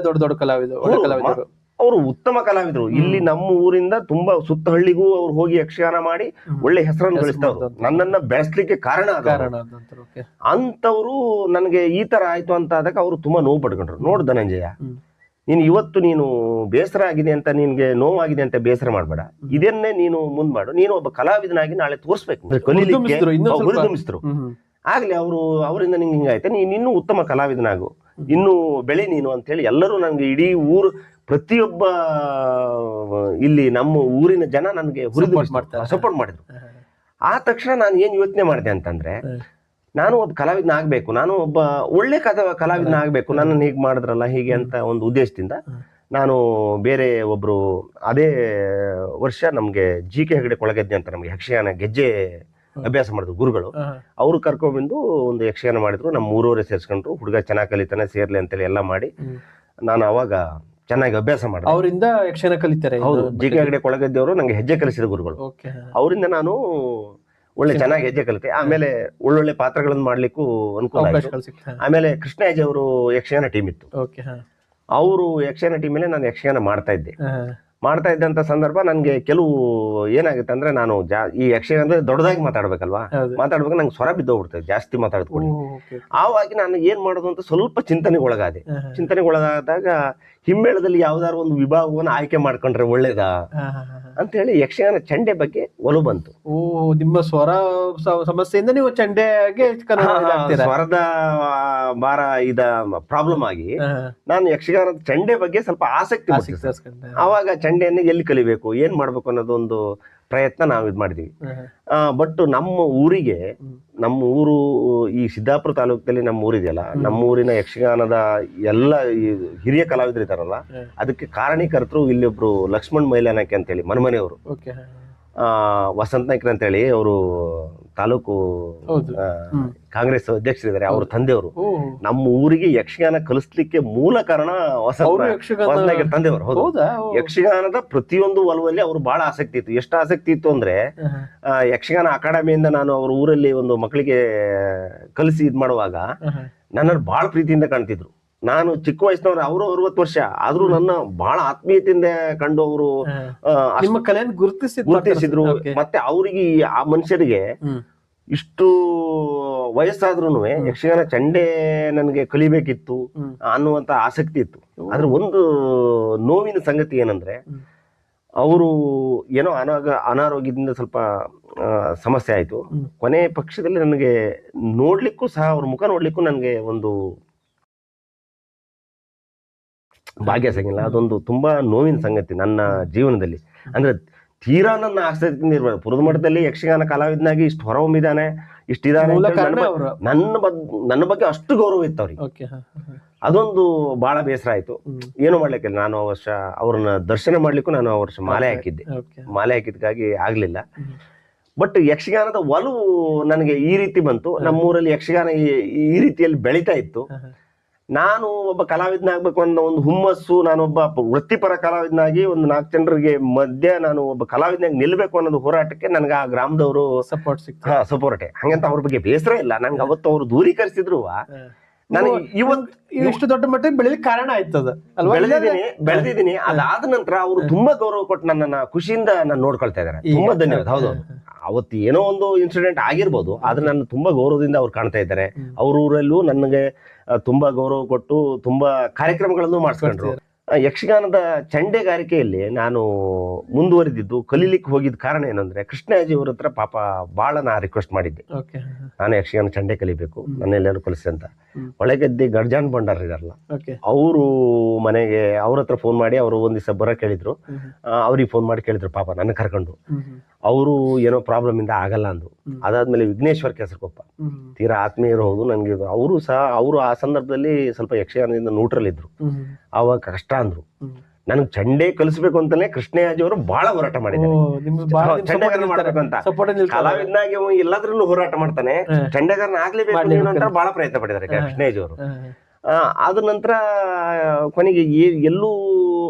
ದೊಡ್ಡ ದೊಡ್ಡ ಕಲಾವಿದರು ಅವರು ಉತ್ತಮ ಕಲಾವಿದರು. ಇಲ್ಲಿ ನಮ್ಮ ಊರಿಂದ ತುಂಬಾ ಸುತ್ತ ಹಳ್ಳಿಗೂ ಅವ್ರು ಹೋಗಿ ಯಕ್ಷಗಾನ ಮಾಡಿ ಒಳ್ಳೆ ಹೆಸರನ್ನು ಗಳಿಸ್ತವ್ರು. ನನ್ನನ್ನ ಬೆಳೆಸಲಿಕ್ಕೆ ಕಾರಣ ಅಂತವ್ರು ನನಗೆ ಈ ತರ ಆಯ್ತು ಅಂತ ಅದಕ್ಕೆ ಅವರು ತುಂಬಾ ನೋವು ಪಡ್ಕೊಂಡ್ರು. ನೋಡ್ ಧನಂಜಯ. ನೀನು ಇವತ್ತು ನೀನು ಬೇಸರ ಆಗಿದೆ ಅಂತ ನಿನ್ಗೆ ನೋವಾಗಿದೆ ಅಂತ ಬೇಸರ ಮಾಡಬೇಡ. ಇದನ್ನೇ ನೀನು ಮುಂದ್ ಮಾಡು. ನೀನು ಒಬ್ಬ ಕಲಾವಿದನಾಗಿ ನಾಳೆ ತೋರಿಸ್ಬೇಕು. ಕಲೀಲಿಕ್ಕೆ. ಆಗ್ಲಿ ಅವರು ಅವರಿಂದ ನಿಂಗೆ ಹಿಂಗಾಯ್ತು ನೀನು ಇನ್ನೂ ಉತ್ತಮ ಕಲಾವಿದನಾಗು. ಇನ್ನು ಬೆಳಿ ನೀನು ಅಂತೇಳಿ ಎಲ್ಲರೂ ನನಗೆ ಇಡೀ ಊರು ಪ್ರತಿಯೊಬ್ಬ ಇಲ್ಲಿ ನಮ್ಮ ಊರಿನ ಜನ ನನಗೆ ಹುರಿದು ಮಾಡ್ತಾರೆ. ಸಪೋರ್ಟ್ ಮಾಡಿದ್ರು. ಆ ತಕ್ಷಣ ನಾನು ಏನ್ ಯೋಚನೆ ಮಾಡಿದೆ ಅಂತಂದ್ರೆ. ನಾನು ಒಬ್ಬ ಕಲಾವಿದನ ಆಗ್ಬೇಕು ನಾನು ಒಬ್ಬ ಒಳ್ಳೆ ಕಥಾ ಕಲಾವಿದನ ಆಗ್ಬೇಕು ನನ್ನನ್ನು ಹೀಗೆ ಮಾಡಿದ್ರಲ್ಲ ಹೀಗೆ ಅಂತ ಒಂದು ಉದ್ದೇಶದಿಂದ ನಾನು ಬೇರೆ ಒಬ್ರು ಅದೇ ವರ್ಷ ನಮ್ಗೆ ಜಿ ಕೆ ಹೆಗಡೆ ಕೊಳಗೆದ್ದೆ ಅಂತ ನಮ್ಗೆ ಯಕ್ಷಗಾನ ಗೆಜ್ಜೆ ಅಭ್ಯಾಸ ಮಾಡಿದ್ರು ಗುರುಗಳು. ಅವರು ಕರ್ಕೊಂಡ್ಬಂದು ಒಂದು ಯಕ್ಷಗಾನ ಮಾಡಿದ್ರು ನಮ್ಮ ಮೂರೂವರೆ ಸೇರಿಸ್ಕೊಂಡ್ರು ಹುಡುಗ ಚೆನ್ನಾಗಿ ಕಲಿತಾನೆ ಸೇರ್ಲಿ ಅಂತೇಳಿ ಎಲ್ಲ ಮಾಡಿ ನಾನು ಅವಾಗ ಚೆನ್ನಾಗಿ ಅಭ್ಯಾಸ ಮಾಡಿದೆ. ಅವರಿಂದ ಯಕ್ಷಗಾನ ಕಲಿತಾರೆ ಹೌದು ಜಿ ಕೆ ಹೆಗಡೆ ಕೊಳಗದ್ದೆಯವರು ನಂಗೆ ಹೆಜ್ಜೆ ಕಲಿಸಿದ ಗುರುಗಳು. ಅವರಿಂದ ನಾನು ಒಳ್ಳೆ ಚೆನ್ನಾಗಿ ಹೆಜ್ಜೆ ಕಲಿತೆ. ಆಮೇಲೆ ಒಳ್ಳೊಳ್ಳೆ ಪಾತ್ರಗಳನ್ನು ಮಾಡ್ಲಿಕ್ಕೂ ಅನುಕೂಲ ಆಯ್ತು. ಆಮೇಲೆ ಕೃಷ್ಣಾಜಿ ಅವರು ಯಕ್ಷಗಾನ ಟೀಮ್ ಇತ್ತು. ಅವರು ಯಕ್ಷಗಾನ ಟೀಮ್ ಮೇಲೆ ನಾನು ಯಕ್ಷಗಾನ ಮಾಡ್ತಾ ಇದ್ದೆ. ಮಾಡ್ತಾ ಇದ್ದಂತ ಸಂದರ್ಭ ನನಗೆ ಕೆಲವು ಏನಾಗುತ್ತೆ ಅಂದ್ರೆ ನಾನು ಜಾ ಈ ಯಕ್ಷಗಾನ ದೊಡ್ಡದಾಗಿ ಮಾತಾಡ್ಬೇಕಲ್ವಾ? ಮಾತಾಡ್ಬೇಕು ನಂಗೆ ಸ್ವರ ಬಿದ್ದೋಗ್ಬಿಡ್ತದೆ ಜಾಸ್ತಿ ಮಾತಾಡ್ಕೊಂಡು ಆವಾಗ ನಾನು ಏನ್ ಮಾಡೋದು ಅಂತ ಸ್ವಲ್ಪ ಚಿಂತನೆಗೆ ಒಳಗಾದೆ. ಹಿಮ್ಮೇಳದಲ್ಲಿ ಯಾವ್ದಾದ್ರು ಒಂದು ವಿಭಾಗವನ್ನು ಆಯ್ಕೆ ಮಾಡ್ಕೊಂಡ್ರೆ ಒಳ್ಳೇದಾ. ಅಂತ ಹೇಳಿ ಯಕ್ಷಗಾನ ಚಂಡೆ ಬಗ್ಗೆ ಒಲವು ಬಂತು. ಓ ನಿಮ್ಮ ಸ್ವರ ಸಮಸ್ಯೆಯಿಂದ ನೀವು ಚಂಡೆಗೆ? ಸ್ವರದ ಭಾರ ಇದ ಪ್ರಾಬ್ಲಮ್ ಆಗಿ ನಾನು ಯಕ್ಷಗಾನದ ಚಂಡೆ ಬಗ್ಗೆ ಸ್ವಲ್ಪ ಆಸಕ್ತಿ ಅವಾಗ ಚಂಡೆಯನ್ನು ಎಲ್ಲಿ ಕಲಿಬೇಕು ಏನ್ ಮಾಡ್ಬೇಕು ಅನ್ನೋದೊಂದು ಪ್ರಯತ್ನ ನಾವು ಇದು ಮಾಡಿದ್ವಿ. ಬಟ್ ನಮ್ಮ ಊರಿಗೆ ನಮ್ಮ ಊರು ಈ ಸಿದ್ದಾಪುರ ತಾಲೂಕಲ್ಲಿ ನಮ್ಮ ಊರಿದೆಯಲ್ಲ ನಮ್ಮ ಊರಿನ ಯಕ್ಷಗಾನದ ಎಲ್ಲ ಈ ಹಿರಿಯ ಕಲಾವಿದರು ಇದಾರಲ್ಲ ಅದಕ್ಕೆ ಕಾರಣೀಕರ್ತರು ಇಲ್ಲೊಬ್ರು ಲಕ್ಷ್ಮಣ್ ಮೈಲಾನಕ್ಕೆ ಅಂತೇಳಿ ಮನಮನೆಯವರು. ವಸಂತ ಅಂತ ಅಂತೇಳಿ ಅವರು ತಾಲೂಕು ಕಾಂಗ್ರೆಸ್ ಅಧ್ಯಕ್ಷರಿದ್ದಾರೆ ಅವ್ರ ತಂದೆಯವರು. ನಮ್ಮ ಊರಿಗೆ ಯಕ್ಷಗಾನ ಕಲಿಸ್ಲಿಕ್ಕೆ ಮೂಲ ಕಾರಣ ವಸಂತ ತಂದೆಯವರು ಹೌದು. ಯಕ್ಷಗಾನದ ಪ್ರತಿಯೊಂದು ಒಲವಲ್ಲಿ ಅವ್ರು ಬಹಳ ಆಸಕ್ತಿ ಇತ್ತು. ಎಷ್ಟು ಆಸಕ್ತಿ ಇತ್ತು ಅಂದ್ರೆ ಯಕ್ಷಗಾನ ಅಕಾಡೆಮಿಯಿಂದ ನಾನು ಅವ್ರ ಊರಲ್ಲಿ ಒಂದು ಮಕ್ಕಳಿಗೆ ಕಲಿಸಿ ಇದ್ ಮಾಡುವಾಗ ನನ್ನ. ನನ್ನನ್ನು ಬಹಳ ಪ್ರೀತಿಯಿಂದ ಕಾಣ್ತಿದ್ರು. ನಾನು ಚಿಕ್ಕ ವಯಸ್ಸಿನವ್ರು ಅವರು ಅರವತ್ತು ವರ್ಷ. ಆದ್ರೂ ನನ್ನ ಬಹಳ ಆತ್ಮೀಯತೆಯಿಂದ ಕಂಡು ಅವರು ಗುರುತಿಸಿದ್ರು. ಮತ್ತೆ ಅವರಿಗೆ ಆ ಮನುಷ್ಯರಿಗೆ. ಇಷ್ಟು ವಯಸ್ಸಾದ್ರೂ ಯಕ್ಷಗಾನ ಚಂಡೆ ನನಗೆ ಕಲಿಬೇಕಿತ್ತು. ಅನ್ನುವಂತ ಆಸಕ್ತಿ ಇತ್ತು. ಆದ್ರೆ ಒಂದು ನೋವಿನ ಸಂಗತಿ ಏನಂದ್ರೆ ಅವರು ಏನೋ ಅನಾಗ ಅನಾರೋಗ್ಯದಿಂದ ಸ್ವಲ್ಪ ಸಮಸ್ಯೆ ಆಯಿತು. ಕೊನೆ ಪಕ್ಷದಲ್ಲಿ ನನಗೆ ನೋಡ್ಲಿಕ್ಕೂ ಸಹ ಅವ್ರ ಮುಖ ನೋಡ್ಲಿಕ್ಕೂ ನನಗೆ ಒಂದು ಭಾಗ್ಯ ಸಿಗಿಲ್ಲ ಅದೊಂದು ತುಂಬಾ ನೋವಿನ ಸಂಗತಿ ನನ್ನ ಜೀವನದಲ್ಲಿ. ಅಂದ್ರೆ ತೀರಾ ನನ್ನ ಆಸಕ್ತಿ ಇರ್ಬೋದು ಪುರದ ಮಠದಲ್ಲಿ ಯಕ್ಷಗಾನ ಕಲಾವಿದನಾಗಿ ಇಷ್ಟು ಹೊರಹೊಮ್ಮಿದ್ದಾನೆ ಇಷ್ಟಿದಾನೆ ಅಂತ ನನ್ನ ಬಗ್ಗೆ- ನನ್ನ ಬಗ್ಗೆ ಅಷ್ಟು ಗೌರವ ಇತ್ತು ಅವ್ರಿಗೆ. ಅದೊಂದು ಬಹಳ ಬೇಸರ ಆಯ್ತು. ಏನು ಮಾಡ್ಲಿಕ್ಕೆ ನಾನು ಆ ವರ್ಷ ಅವ್ರನ್ನ ದರ್ಶನ ಮಾಡ್ಲಿಕ್ಕೂ ನಾನು ಆ ವರ್ಷ ಮಾಲೆ ಹಾಕಿದ್ದೆ. ಮಾಲೆ ಹಾಕಿದ್ಕಾಗಿ ಆಗ್ಲಿಲ್ಲ. ಬಟ್ ಯಕ್ಷಗಾನದ ಒಲವು ನನಗೆ ಈ ರೀತಿ ಬಂತು. ನಮ್ಮೂರಲ್ಲಿ ಯಕ್ಷಗಾನ ಈ- ರೀತಿಯಲ್ಲಿ ಬೆಳೀತಾ ಇತ್ತು. ನಾನು ಒಬ್ಬ ಕಲಾವಿದನಾಗಬೇಕು ಅನ್ನೋ ಒಂದು ಹುಮ್ಮಸ್ಸು ನಾನೊಬ್ಬ ವೃತ್ತಿಪರ ಕಲಾವಿದನಾಗಿ ಒಂದು ನಾಲ್ಕು ಜನರಿಗೆ ಮಧ್ಯೆ ನಾನು ಒಬ್ಬ ಕಲಾವಿದನಾಗಿ ನಿಲ್ಬೇಕು ಅನ್ನೋದು ಹೋರಾಟಕ್ಕೆ ನನಗೆ ಆ ಗ್ರಾಮದವರು ಸಪೋರ್ಟ್ ಸಿಕ್ತ. ಹಾ ಸಪೋರ್ಟೆ ಹಂಗಂತ ಅವ್ರ ಬಗ್ಗೆ ಬೇಸರ ಇಲ್ಲ. ನನಗೆ ಅವತ್ತು ಅವರು ದೂರೀಕರಿಸಿದ್ರು. ನನಗೆ ಇವತ್ತು ಇವ್ ಇಷ್ಟು ದೊಡ್ಡ ಮಟ್ಟಿಗೆ ಬೆಳಿಲಿಕ್ಕೆ ಕಾರಣ ಆಯ್ತದ ಬೆಳೆದಿದ್ದೀನಿ ಬೆಳೆದಿದ್ದೀನಿ. ಅದಾದ ನಂತರ ಅವರು ತುಂಬಾ ಗೌರವ ಕೊಟ್ಟು ನನ್ನನ್ನ ಖುಷಿಯಿಂದ ನಾನು ನೋಡ್ಕೊಳ್ತಾ ಇದ್ದಾರೆ. ತುಂಬಾ ಧನ್ಯವಾದ. ಹೌದು. ಅವತ್ತು ಏನೋ ಒಂದು ಇನ್ಸಿಡೆಂಟ್ ಆಗಿರ್ಬೋದು ಆದ್ರೆ ನನ್ನ ತುಂಬಾ ಗೌರವದಿಂದ ಅವ್ರು ಕಾಣ್ತಾ ಇದ್ದಾರೆ. ಅವ್ರ ಊರಲ್ಲೂ ನನಗೆ ತುಂಬಾ ಗೌರವ ಕೊಟ್ಟು ತುಂಬಾ ಕಾರ್ಯಕ್ರಮಗಳನ್ನು ಮಾಡಿಸ್ಕೊಂಡ್ರು. ಯಕ್ಷಗಾನದ ಚಂಡೆಗಾರಿಕೆಯಲ್ಲಿ ನಾನು ಮುಂದುವರಿದಿದ್ದು ಕಲೀಲಿಕ್ಕೆ ಹೋಗಿದ್ದ ಕಾರಣ ಏನಂದ್ರೆ ಕೃಷ್ಣಾಜಿ ಅವ್ರ ಹತ್ರ ಪಾಪ ಬಹಳ ನಾ ರಿಕ್ವೆಸ್ಟ್ ಮಾಡಿದ್ದೆ ನಾನು ಯಕ್ಷಗಾನ ಚಂಡೆ ಕಲಿಬೇಕು. ನನ್ನೆಲ್ಲರೂ ಕಲಿಸಿ ಅಂತ. ಒಳಗೆದ್ದೆ ಗರ್ಜಾನ್ ಭಂಡಾರ್ ಇದಾರಲ್ಲ ಅವರು ಮನೆಗೆ ಅವ್ರ ಹತ್ರ ಫೋನ್ ಮಾಡಿ ಅವರು ಒಂದ್ ದಿವಸ ಬರೋ ಕೇಳಿದ್ರು ಅವ್ರಿಗೆ ಫೋನ್ ಮಾಡಿ ಕೇಳಿದ್ರು ಪಾಪ ನನ್ನ ಕರ್ಕೊಂಡು. ಅವರು ಏನೋ ಪ್ರಾಬ್ಲಮ್ ಇಂದ ಆಗಲ್ಲ ಅಂದ್ರು. ಅದಾದ್ಮೇಲೆ ಅದಾದ್ಮೇಲೆ ವಿಘ್ನೇಶ್ವರ ಕೆಸರಕೊಪ್ಪ. ತೀರಾ ಆತ್ಮೀಯರು ಹೌದು ನನಗೆ ಅವರು ಸಹ ಅವರು ಆ ಸಂದರ್ಭದಲ್ಲಿ ಸ್ವಲ್ಪ ಯಕ್ಷಗಾನದಿಂದ ನ್ಯೂಟ್ರಲ್ ಇದ್ರು. ಅವಾಗ ಕಷ್ಟ ಅಂದ್ರು. ನನಗೆ ಚಂಡೆ ಕಲಿಸ್ಬೇಕು ಅಂತಾನೆ ಕೃಷ್ಣಯ್ಯಾಜಿ ಅವರು ಬಹಳ ಹೋರಾಟ ಮಾಡಿದ್ದಾರೆ. ಚಂಡೆಗಾರನ ಮಾಡ್ಬೇಕು ಅಂತ. ಕಲಾವಿದನಾಗಿ ಅವ ಎಲ್ಲದ್ರಲ್ಲೂ ಹೋರಾಟ ಮಾಡ್ತಾನೆ. ಚಂಡೆಗಾರನ ಆಗ್ಲೇಬೇಕು ಅಂತ ಬಹಳ ಪ್ರಯತ್ನ ಪಟ್ಟಿದ್ದಾರೆ ಹಾ. ಕೃಷ್ಣಯಾಜಿ ಅವರು. ಆ, ಅದ ನಂತರ ಕೊನೆಗೆ ಎಲ್ಲೂ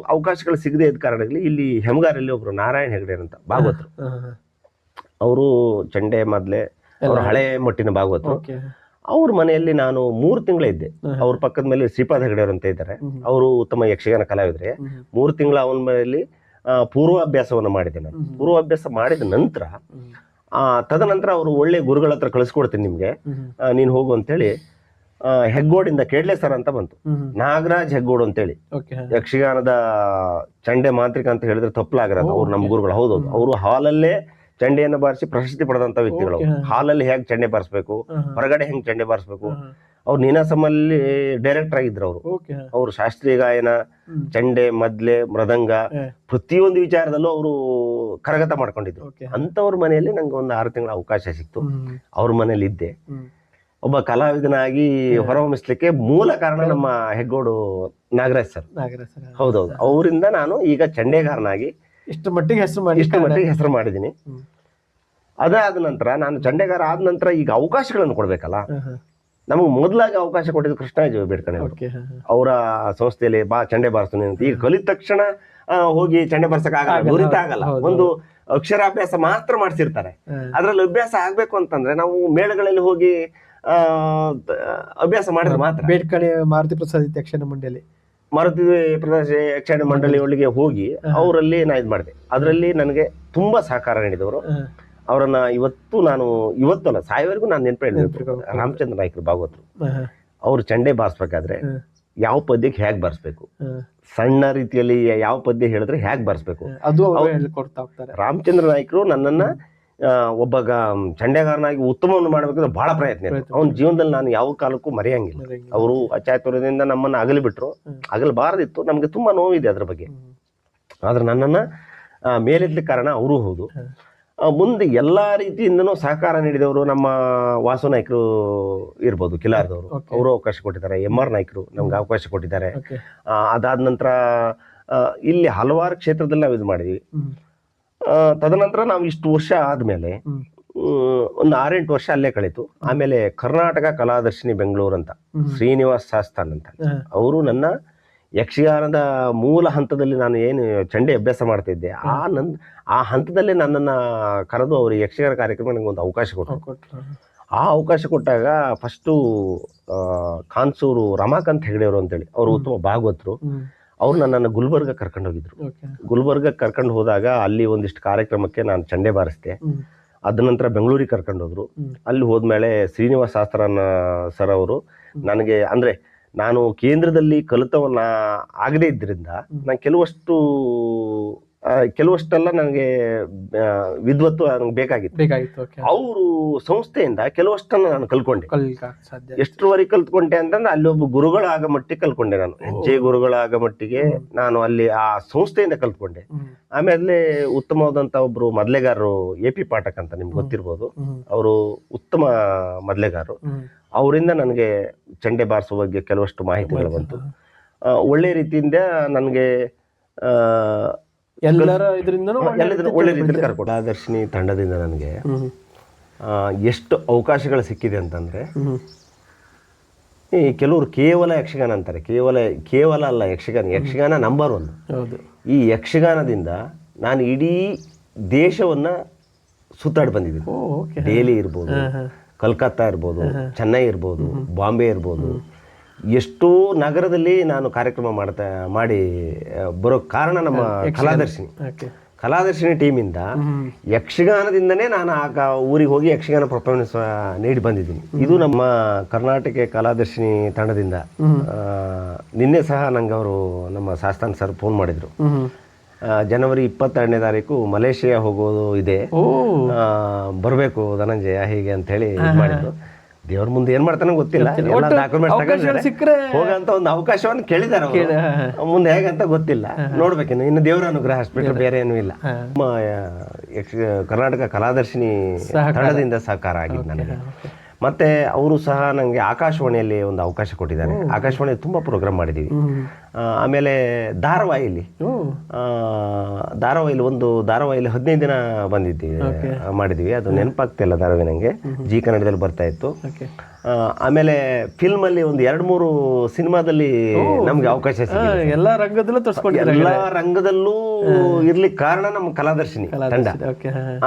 ಅವಕಾಶಗಳು ಸಿಗದೆ ಇದ್ದ ಕಾರಣದಲ್ಲಿ ಇಲ್ಲಿ ಹೆಮ್ಗಾರಲ್ಲಿ ಒಬ್ರು ನಾರಾಯಣ ಹೆಗಡೆ ಅಂತ ಭಾಗವತರು. ಅವರು ಚಂಡೆ ಮೊದ್ಲೆ ಅವ್ರ ಹಳೆ ಮಟ್ಟಿನ ಭಾಗವತರು. ಅವ್ರ ಮನೆಯಲ್ಲಿ ನಾನು ಮೂರು ತಿಂಗಳ ಇದ್ದೆ. ಹಾ. ಅವ್ರ ಪಕ್ಕದ ಮೇಲೆ ಶ್ರೀಪಾದ ಹೆಗಡೆಯವರು ಅಂತ ಇದ್ದಾರೆ. ಅವರು ಉತ್ತಮ ಯಕ್ಷಗಾನ ಕಲಾವಿದ್ರೆ. ಮೂರು ತಿಂಗಳ ಅವನ ಮನೆಯಲ್ಲಿ ಪೂರ್ವಾಭ್ಯಾಸವನ್ನು ಮಾಡಿದೆ ನಾನು. ಪೂರ್ವಾಭ್ಯಾಸ ಮಾಡಿದ ನಂತರ ಆ, ತದನಂತರ ಅವರು ಒಳ್ಳೆ ಗುರುಗಳ ಹತ್ರ ಕಳಿಸ್ಕೊಡ್ತೀನಿ ನಿಮ್ಗೆ. ನೀನು ಹೋಗು ಅಂತೇಳಿ ಹೆಗ್ಗೋಡಿಂದ ಕೇಡ್ಲೆ ಸರ್ ಅಂತ ಬಂತು. ನಾಗರಾಜ್ ಹೆಗ್ಗೋಡು ಅಂತೇಳಿ. ಯಕ್ಷಗಾನದ ಚಂಡೆ ಮಾಂತ್ರಿಕ ಅಂತ ಹೇಳಿದ್ರೆ ತಪ್ಪಲಾಗಿರೋದು ಅವ್ರು ನಮ್ಮ ಗುರುಗಳು. ಹೌದೌದು. ಅವರು ಹಾಲಲ್ಲೇ ಚಂಡೆಯನ್ನು ಬಾರಿಸಿ ಪ್ರಶಸ್ತಿ ಪಡೆದಂತ ವ್ಯಕ್ತಿಗಳು. ಹಾಲಲ್ಲಿ ಹೇಗೆ ಚಂಡೆ ಬಾರಿಸ್ಬೇಕು? ಹೊರಗಡೆ ಹೆಂಗ್ ಚಂಡೆ ಬಾರಿಸ್ಬೇಕು? ಅವ್ರು ನೀನಾಸಮಲ್ಲಿ ಡೈರೆಕ್ಟರ್ ಆಗಿದ್ರು ಅವರು. ಅವರು ಶಾಸ್ತ್ರೀಯ ಗಾಯನ ಚಂಡೆ ಮದ್ಲೆ ಮೃದಂಗ. ಪ್ರತಿಯೊಂದು ವಿಚಾರದಲ್ಲೂ ಅವರು ಕರಗತ ಮಾಡ್ಕೊಂಡಿದ್ರು. ಅಂತ ಅಂತವ್ರ ಮನೆಯಲ್ಲಿ ನಂಗೆ ಒಂದು ಆರು ತಿಂಗಳ ಅವಕಾಶ ಸಿಕ್ತು. ಅವ್ರ ಮನೇಲಿ ಇದ್ದೆ. ಒಬ್ಬ ಕಲಾವಿದನಾಗಿ ಹೊರಹೊಮ್ಮಿಸ್ಲಿಕ್ಕೆ ಮೂಲ ಕಾರಣ ನಮ್ಮ ಹೆಗ್ಗೋಡು ನಾಗರಾಜ್ ಸರ್. ಹೌದೌದು. ಅವರಿಂದ ನಾನು ಈಗ ಚಂಡೆಗಾರನಾಗಿ ಇಷ್ಟು ಮಟ್ಟಿಗೆ ಹೆಸರು ಮಾಡಿ ಇಷ್ಟು ಮಟ್ಟಿಗೆ ಹೆಸರು ಮಾಡಿದ್ದೀನಿ. ಅದಾದ ನಂತರ ನಾನು ಚಂಡೇಗಾರ ಆದ ನಂತರ ಈಗ ಅವಕಾಶಗಳನ್ನು ಕೊಡಬೇಕಲ್ಲ. ನಮಗೆ ಮೊದಲಾಗಿ ಅವಕಾಶ ಕೊಟ್ಟಿದ್ದು ಕೃಷ್ಣಾಜಿ ಬೇಡ್ಕಣೆ ಅವರು. ಸಂಸ್ಥೆಯಲ್ಲಿ ಬಾ ಚಂಡೆ ಬಾರಿಸ್ತೀನಿ ಅಂತ. ಈಗ ಕಲಿತ ತಕ್ಷಣ ಹೋಗಿ ಚಂಡೆ ಬರ್ಸಕ್ಕಾಗಲ್ಲ ನುರಿತ ಆಗಲ್ಲ. ಒಂದು ಅಕ್ಷರಾಭ್ಯಾಸ ಮಾತ್ರ ಮಾಡಿಸಿರ್ತಾರೆ. ಅದರಲ್ಲಿ ಅಭ್ಯಾಸ ಆಗ್ಬೇಕು ಅಂತಂದ್ರೆ ನಾವು ಮೇಳಗಳಲ್ಲಿ ಹೋಗಿ ಅಭ್ಯಾಸ ಮಾಡಿದ್ರೆ ಮಾತ್ರ. ಬೇಡ್ಕಣೆ ಮಾರುತಿ ಪ್ರಸಾದ್ ಇತ್ತು ಯಕ್ಷಗಾನ ಮಂಡಳಿ ಮಾರುತಿ ಪ್ರದೇಶ ಯಕ್ಷಗಾನ ಮಂಡಳಿ ಒಳಗೆ ಹೋಗಿ ಅವರಲ್ಲಿ ನಾ ಇದು ಮಾಡಿದೆ. ಅದರಲ್ಲಿ ನನಗೆ ತುಂಬಾ ಸಹಕಾರ ನೀಡಿದವರು. ಅವರನ್ನ ಇವತ್ತು ನಾನು ಇವತ್ತಲ್ಲ ಸಾಯವರೆಗೂ ನಾನು ನೆನಪು ಹೇಳಿದ್ರು ರಾಮಚಂದ್ರ ನಾಯ್ಕರು ಭಾಗವತರು. ಅವ್ರು ಚಂಡೆ ಬಾರಿಸ್ಬೇಕಾದ್ರೆ. ಯಾವ ಪದ್ಯಕ್ಕೆ ಹೇಗೆ ಬಾರಿಸ್ಬೇಕು? ಸಣ್ಣ ರೀತಿಯಲ್ಲಿ ಯಾವ ಪದ್ಯ ಹೇಳಿದ್ರೆ ಹೇಗೆ ಬಾರಿಸ್ಬೇಕು? ಅದು ರಾಮಚಂದ್ರ ನಾಯ್ಕರು ನನ್ನನ್ನ ಒಬ್ಬ ಚಂಡೆಗಾರನಾಗಿ ಉತ್ತಮವನ್ನು ಮಾಡಬೇಕಂದ್ರೆ ಬಹಳ ಪ್ರಯತ್ನ. ಅವನ ಜೀವನದಲ್ಲಿ ನಾನು ಯಾವ ಕಾಲಕ್ಕೂ ಮರೆಯಂಗಿಲ್ಲ. ಅವರು ಅಚಾತುರ್ಯದಿಂದ ನಮ್ಮನ್ನ ಅಗಲಿ ಬಿಟ್ರು ಹ್ಮ್. ಅಗಲಬಾರದಿತ್ತು. ನಮಗೆ ತುಂಬಾ ನೋವಿದೆ ಅದ್ರ ಬಗ್ಗೆ. ಆದ್ರೆ ನನ್ನನ್ನ ಮೇಲಿದ್ದ ಮೇಲೆತ್ತಲಿಕ್ಕೆ ಕಾರಣ ಅವರು ಹೌದು. ಮುಂದೆ ಎಲ್ಲಾ ರೀತಿಯಿಂದನೂ ಸಹಕಾರ ನೀಡಿದವರು ನಮ್ಮ ವಾಸು ನಾಯ್ಕರು ಇರ್ಬೋದು ಕಿಲಾರದವರು. ಅವರು ಅವಕಾಶ ಕೊಟ್ಟಿದ್ದಾರೆ. ಎಂ ಆರ್ ನಾಯ್ಕರು ನಮ್ಗೆ ಅವಕಾಶ ಕೊಟ್ಟಿದ್ದಾರೆ. ಅದಾದ ನಂತರ ಇಲ್ಲಿ ಹಲವಾರು ಕ್ಷೇತ್ರದಲ್ಲಿ ನಾವು ಇದು ಮಾಡಿದ್ವಿ. ತದನಂತರ ನಾವು ಇಷ್ಟು ವರ್ಷ ಆದಮೇಲೆ. ಒಂದು ಆರೆಂಟು ವರ್ಷ ಅಲ್ಲೇ ಕಳೀತು. ಆಮೇಲೆ ಕರ್ನಾಟಕ ಕಲಾದರ್ಶಿನಿ ಬೆಂಗಳೂರು ಅಂತ. ಶ್ರೀನಿವಾಸ್ ಶಾಸ್ತಾನ್ ಅಂತ. ಅವರು ನನ್ನ ಯಕ್ಷಗಾನದ ಮೂಲ ಹಂತದಲ್ಲಿ ನಾನು ಏನು ಚಂಡೆ ಅಭ್ಯಾಸ ಮಾಡ್ತಿದ್ದೆ ಆ ನನ್ ಆ ಹಂತದಲ್ಲಿ ನನ್ನನ್ನ ಕರೆದು ಅವರು ಯಕ್ಷಗಾನ ಕಾರ್ಯಕ್ರಮ ನನಗೆ ಒಂದು ಅವಕಾಶ ಕೊಟ್ಟರು ಆ ಅವಕಾಶ ಕೊಟ್ಟಾಗ ಫಸ್ಟು ಕಾನ್ಸೂರು ರಮಾಕಾಂತ್ ಹೆಗಡೆಯವರು ಅಂತೇಳಿ ಅವರು ಉತ್ತಮ ಭಾಗವತರು. ಅವ್ರು ನನ್ನನ್ನು ಗುಲ್ಬರ್ಗ ಕರ್ಕೊಂಡು ಹೋಗಿದ್ರು. ಗುಲ್ಬರ್ಗ ಕರ್ಕೊಂಡು ಹೋದಾಗ ಅಲ್ಲಿ ಒಂದಿಷ್ಟು ಕಾರ್ಯಕ್ರಮಕ್ಕೆ ನಾನು ಚಂಡೆ ಬಾರಿಸಿದೆ. ಅದ ನಂತರ ಬೆಂಗಳೂರಿಗೆ ಕರ್ಕೊಂಡು ಹೋದ್ರು. ಅಲ್ಲಿ ಹೋದ್ಮೇಲೆ ಶ್ರೀನಿವಾಸ ಶಾಸ್ತ್ರನ ಸರ್ ಅವರು ನನಗೆ ಅಂದ್ರೆ ನಾನು ಕೇಂದ್ರದಲ್ಲಿ ಕಲಿತವನ್ನ ಆಗದೇ ಇದ್ರಿಂದ ನಾನು ಕೆಲವಷ್ಟು ಕೆಲವಷ್ಟೆಲ್ಲ ನನಗೆ ವಿದ್ವತ್ತು ನನಗೆ ಬೇಕಾಗಿತ್ತು. ಬೇಕಾಗಿತ್ತು ಓಕೆ ಅವರು ಸಂಸ್ಥೆಯಿಂದ ಕೆಲವಷ್ಟನ್ನ ನಾನು ಕಲ್ಕೊಂಡೆ ಕಲಿಕ ಸಾಧ್ಯ ಎಷ್ಟರವರೆಗೆ ಕಲ್ತ್ಕೊಂಡೆ ಅಂತಂದ್ರೆ ಅಲ್ಲಿ ಒಬ್ಬ ಗುರುಗಳಾಗ ಮಟ್ಟಿಗೆ ಕಲ್ಕೊಂಡೆ ನಾನು. ಹೆಜ್ಜೆ ಗುರುಗಳಾಗ ಮಟ್ಟಿಗೆ ನಾನು ಅಲ್ಲಿ ಆ ಸಂಸ್ಥೆಯಿಂದ ಕಲ್ತ್ಕೊಂಡೆ. ಆಮೇಲೆ ಉತ್ತಮವಾದಂತ ಒಬ್ರು ಮದ್ಲೆಗಾರರು ಎ ಪಿ ಪಾಠಕ್ ಅಂತ ನಿಮ್ಗೆ ಗೊತ್ತಿರ್ಬೋದು. ಅವರು ಉತ್ತಮ ಮದ್ಲೆಗಾರರು. ಅವರಿಂದ ನನಗೆ ಚಂಡೆ ಬಾರಿಸುವ ಬಗ್ಗೆ ಕೆಲವಷ್ಟು ಮಾಹಿತಿಗಳು ಬಂತು. ಒಳ್ಳೆ ರೀತಿಯಿಂದ ನನಗೆ ಎಲ್ಲರ ಇದರಿಂದನೂ ಒಳ್ಳೆ ರೀತಿಯಲ್ಲಿ ಕರ್ಕೊಂಡು. ತಂಡದಿಂದ ನನಗೆ. ಎಷ್ಟು ಅವಕಾಶಗಳು ಸಿಕ್ಕಿದೆ ಅಂತಂದ್ರೆ. ಈ ಕೆಲವರು ಕೇವಲ ಯಕ್ಷಗಾನ ಅಂತಾರೆ. ಕೇವಲ ಕೇವಲ ಅಲ್ಲ ಯಕ್ಷಗಾನ. ಯಕ್ಷಗಾನ ನಂಬರ್ ಒನ್ ಈ ಯಕ್ಷಗಾನದಿಂದ ನಾನು ಇಡೀ ದೇಶವನ್ನ ಸುತ್ತಾಡಿ ಬಂದಿದ್ದೀನಿ. ಡೇಲಿ ಇರ್ಬೋದು ಕಲ್ಕತ್ತಾ ಇರ್ಬೋದು ಚೆನ್ನೈ ಇರ್ಬೋದು ಬಾಂಬೆ ಇರ್ಬೋದು ಎಷ್ಟೋ ನಗರದಲ್ಲಿ ನಾನು ಕಾರ್ಯಕ್ರಮ ಮಾಡ್ತಾ ಮಾಡಿ ಬರೋ ಕಾರಣ ನಮ್ಮ ಕಲಾದರ್ಶಿನಿ. ಕಲಾದರ್ಶಿನಿ ಟೀಮಿಂದ ಯಕ್ಷಗಾನದಿಂದನೇ ನಾನು ಆ ಕ- ಊರಿಗೆ ಹೋಗಿ ಯಕ್ಷಗಾನ ಪರ್ಫಾರ್ಮೆನ್ಸ್ ನೀಡಿ ಬಂದಿದ್ದೀನಿ. ಇದು ನಮ್ಮ ಕರ್ನಾಟಕ ಕಲಾದರ್ಶಿನಿ ತಂಡದಿಂದ. ನಿನ್ನೆ ಸಹ ನಂಗೆ ಅವರು ನಮ್ಮ ಶಾಸ್ತಾನ್ ಸರ್ ಫೋನ್ ಮಾಡಿದರು. ಜನವರಿ ಇಪ್ಪತ್ತೆರಡನೇ ತಾರೀಕು ಮಲೇಷಿಯಾ ಹೋಗೋದು ಇದೆ. ಬರಬೇಕು ಧನಂಜಯ ಹೀಗೆ ಅಂತ ಹೇಳಿ ಮಾಡಿದ್ರು. ದೇವ್ರ ಮುಂದೆ ಏನ್ ಮಾಡ್ತಾನೆ ಗೊತ್ತಿಲ್ಲ. ಎಲ್ಲ ಸಿಕ್ಕರೆ ಹೋಗಂತ ಒಂದು ಅವಕಾಶವನ್ನು ಕೇಳಿದಾರೆ. ಮುಂದೆ ಹೇಗಂತ ಗೊತ್ತಿಲ್ಲ. ನೋಡ್ಬೇಕಿನ್ನು ಇನ್ನು ದೇವರ ಅನುಗ್ರಹ ಹಾಸ್ಪಿಟಲ್ ಬೇರೆ ಏನೂ ಇಲ್ಲ. ಕರ್ನಾಟಕ ಕಲಾದರ್ಶಿನಿ ತಂಡದಿಂದ ಸಹಕಾರ ಆಗಿದೆ ನನಗೆ. ಮತ್ತೆ ಅವರು ಸಹ ನನಗೆ ಆಕಾಶವಾಣಿಯಲ್ಲಿ ಒಂದು ಅವಕಾಶ ಕೊಟ್ಟಿದ್ದಾರೆ. ಆಕಾಶವಾಣಿಯಲ್ಲಿ ತುಂಬ ಪ್ರೋಗ್ರಾಮ್ ಮಾಡಿದ್ದೀವಿ ಆಮೇಲೆ ಧಾರಾವಾಹಿಲಿ ಧಾರಾವಾಹಿಯಲ್ಲಿ ಧಾರಾವಾಹಿಲಿ ಒಂದು ಧಾರಾವಾಹಿಲಿ ಹದಿನೈದು ದಿನ ಬಂದಿದ್ದೀವಿ ಮಾಡಿದ್ದೀವಿ ಅದು ನೆನಪಾಗ್ತಿಲ್ಲ ಧಾರಾವಾಹಿ ನನಗೆ ಜಿ ಕನ್ನಡದಲ್ಲಿ ಬರ್ತಾ ಇತ್ತು. ಆಮೇಲೆ ಫಿಲ್ಮಲ್ಲಿ ಒಂದು ಎರಡು ಮೂರು ಸಿನಿಮಾದಲ್ಲಿ ನಮ್ಗೆ ಅವಕಾಶ ಎಲ್ಲ ರಂಗದಲ್ಲೂ ತೋರಿಸ್ಕೊಂಡಿದ್ದಾರೆ ಎಲ್ಲ ರಂಗದಲ್ಲೂ ಇರ್ಲಿಕ್ಕೆ ಕಾರಣ ನಮ್ಮ ಕಲಾದರ್ಶಿನಿ ತಂಡ.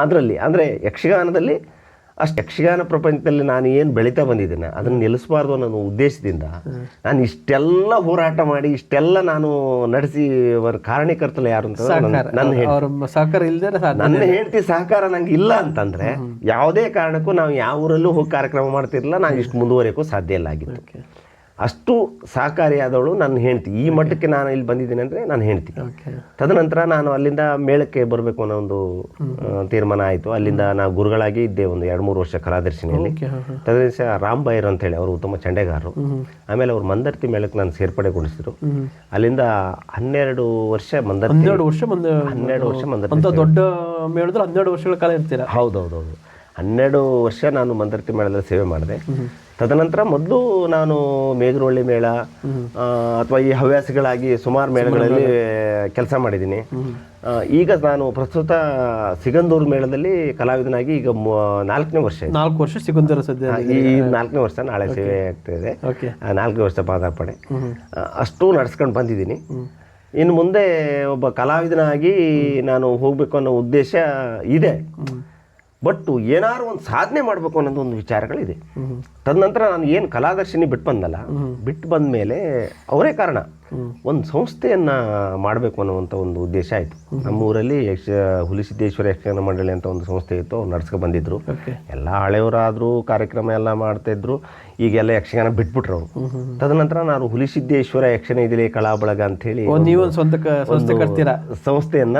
ಅದರಲ್ಲಿ ಅಂದ್ರೆ ಯಕ್ಷಗಾನದಲ್ಲಿ ಅಷ್ಟು ಯಕ್ಷಗಾನ ಪ್ರಪಂಚದಲ್ಲಿ ನಾನು ಏನು ಬೆಳೀತಾ ಬಂದಿದ್ದೇನೆ ಅದನ್ನು ನಿಲ್ಲಿಸಬಾರ್ದು ಅನ್ನೋ ಉದ್ದೇಶದಿಂದ ನಾನು ಇಷ್ಟೆಲ್ಲ ಹೋರಾಟ ಮಾಡಿ ಇಷ್ಟೆಲ್ಲ ನಾನು ನಡೆಸಿ ಅವರ ಕಾರಣೀಕರ್ತಲ್ಲ ಯಾರು ಅಂತ ನನ್ನ-. ಸಹಕಾರ. ಇಲ್ಲದೆ ನನ್ನ ಹೆಂಡತಿ ಸಹಕಾರ ನಂಗೆ ಇಲ್ಲ ಅಂತಂದ್ರೆ ಯಾವುದೇ ಕಾರಣಕ್ಕೂ ನಾವು ಯಾವ ಊರಲ್ಲೂ ಹೋಗಿ ಕಾರ್ಯಕ್ರಮ ಮಾಡ್ತಿರಲಿಲ್ಲ ನಾನು ಇಷ್ಟು ಮುಂದುವರಿಯೋಕ್ಕೂ ಸಾಧ್ಯ ಇಲ್ಲ ಆಗಿತ್ತು. ಅಷ್ಟು ಸಹಕಾರಿಯಾದವಳು ನನ್ನ ಹೆಂಡತಿ. ಈ ಮಟ್ಟಕ್ಕೆ ನಾನು ಇಲ್ಲಿ ಬಂದಿದ್ದೀನಿ ಅಂದರೆ ನಾನು ಹೆಂಡತಿ. ತದನಂತರ ನಾನು ಅಲ್ಲಿಂದ ಮೇಳಕ್ಕೆ ಬರಬೇಕು ಅನ್ನೋ ಒಂದು ತೀರ್ಮಾನ ಆಯಿತು. ಅಲ್ಲಿಂದ ನಾವು ಗುರುಗಳಾಗಿ ಇದ್ದೆ ಒಂದು ಎರಡು ಮೂರು ವರ್ಷ ಕಲಾದರ್ಶಿನಿಯಲ್ಲಿ. ತದನಂತರ ರಾಮ್ ಬೈರ್ ಅಂತ ಹೇಳಿ ಅವರು ಉತ್ತಮ ಚಂಡೆಗಾರರು. ಆಮೇಲೆ ಅವರು ಮಂದರ್ತಿ ಮೇಳಕ್ಕೆ ನಾನು ಸೇರ್ಪಡೆಗೊಳಿಸಿದ್ರು. ಅಲ್ಲಿಂದ ಹನ್ನೆರಡು ವರ್ಷ ಮಂದರ್ತಿ. ಹನ್ನೆರಡು ವರ್ಷ ಮುಂದೆ ಹನ್ನೆರಡು ವರ್ಷ ಮಂದರ್ತಿ ದೊಡ್ಡ ಮೇಳದಲ್ಲಿ ಹನ್ನೆರಡು ವರ್ಷಗಳ ಕಾಲ ಇರ್ತೀರಾ? ಹೌದು ಹನ್ನೆರಡು ವರ್ಷ ನಾನು ಮಂದರ್ತಿ ಮೇಳದಲ್ಲಿ ಸೇವೆ ಮಾಡಿದೆ. ತದನಂತರ ಮೊದಲು ನಾನು ಮೇಘರೊಳ್ಳಿ ಮೇಳ ಅಥವಾ ಈ ಹವ್ಯಾಸಗಳಾಗಿ ಸುಮಾರು ಮೇಳಗಳಲ್ಲಿ ಕೆಲಸ ಮಾಡಿದ್ದೀನಿ. ಈಗ ನಾನು ಪ್ರಸ್ತುತ ಸಿಗಂದೂರು ಮೇಳದಲ್ಲಿ ಕಲಾವಿದನಾಗಿ ಈಗ ನಾಲ್ಕನೇ ವರ್ಷ. ನಾಲ್ಕು ವರ್ಷ ಸಿಗಂದೂರು ಸದ್ಯ ಈ ನಾಲ್ಕನೇ ವರ್ಷ ನಾಳೆ ಸೇವೆ ಆಗ್ತಿದೆ ನಾಲ್ಕನೇ ವರ್ಷ ಪಾದಾರ್ಪಣೆ. ಅಷ್ಟು ನಡೆಸ್ಕೊಂಡು ಬಂದಿದ್ದೀನಿ. ಇನ್ನು ಮುಂದೆ ಒಬ್ಬ ಕಲಾವಿದನಾಗಿ ನಾನು ಹೋಗಬೇಕು ಅನ್ನೋ ಉದ್ದೇಶ ಇದೆ. ಬಟ್ ಏನಾದ್ರು ಒಂದು ಸಾಧನೆ ಮಾಡಬೇಕು ಅನ್ನೋದು ಒಂದು ವಿಚಾರಗಳಿದೆ. ತದನಂತರ ನಾನು ಏನು ಕಲಾದರ್ಶಿನಿ ಬಿಟ್ಟು ಬಂದಲ್ಲ ಬಿಟ್ಟು ಬಂದ ಮೇಲೆ ಅವರೇ ಕಾರಣ. ಒಂದು ಸಂಸ್ಥೆಯನ್ನ ಮಾಡಬೇಕು ಅನ್ನುವಂಥ ಒಂದು ಉದ್ದೇಶ ಆಯಿತು. ನಮ್ಮೂರಲ್ಲಿ ಯಕ್ಷ ಹುಲಿಸಿದ್ದೇಶ್ವರ ಯಕ್ಷಗಾನ ಮಂಡಳಿ ಅಂತ ಒಂದು ಸಂಸ್ಥೆ ಇತ್ತು ಅವ್ರು ನಡ್ಸ್ಕೊ ಬಂದಿದ್ರು. ಓಕೆ. ಎಲ್ಲ ಹಳೆಯವರಾದರೂ ಕಾರ್ಯಕ್ರಮ ಎಲ್ಲ ಮಾಡ್ತಾಯಿದ್ರು ಈಗೆಲ್ಲ ಯಕ್ಷಗಾನ ಬಿಟ್ಬಿಟ್ರು ಅವರು. ತದನಂತರ ನಾನು ಹುಲಿಸಿದ್ದೇಶ್ವರ ಯಕ್ಷನ ಇದಿಲೆ ಕಲಾ ಬಳಗ ಕಟ್ತೀರಾ? ಸಂಸ್ಥೆಯನ್ನ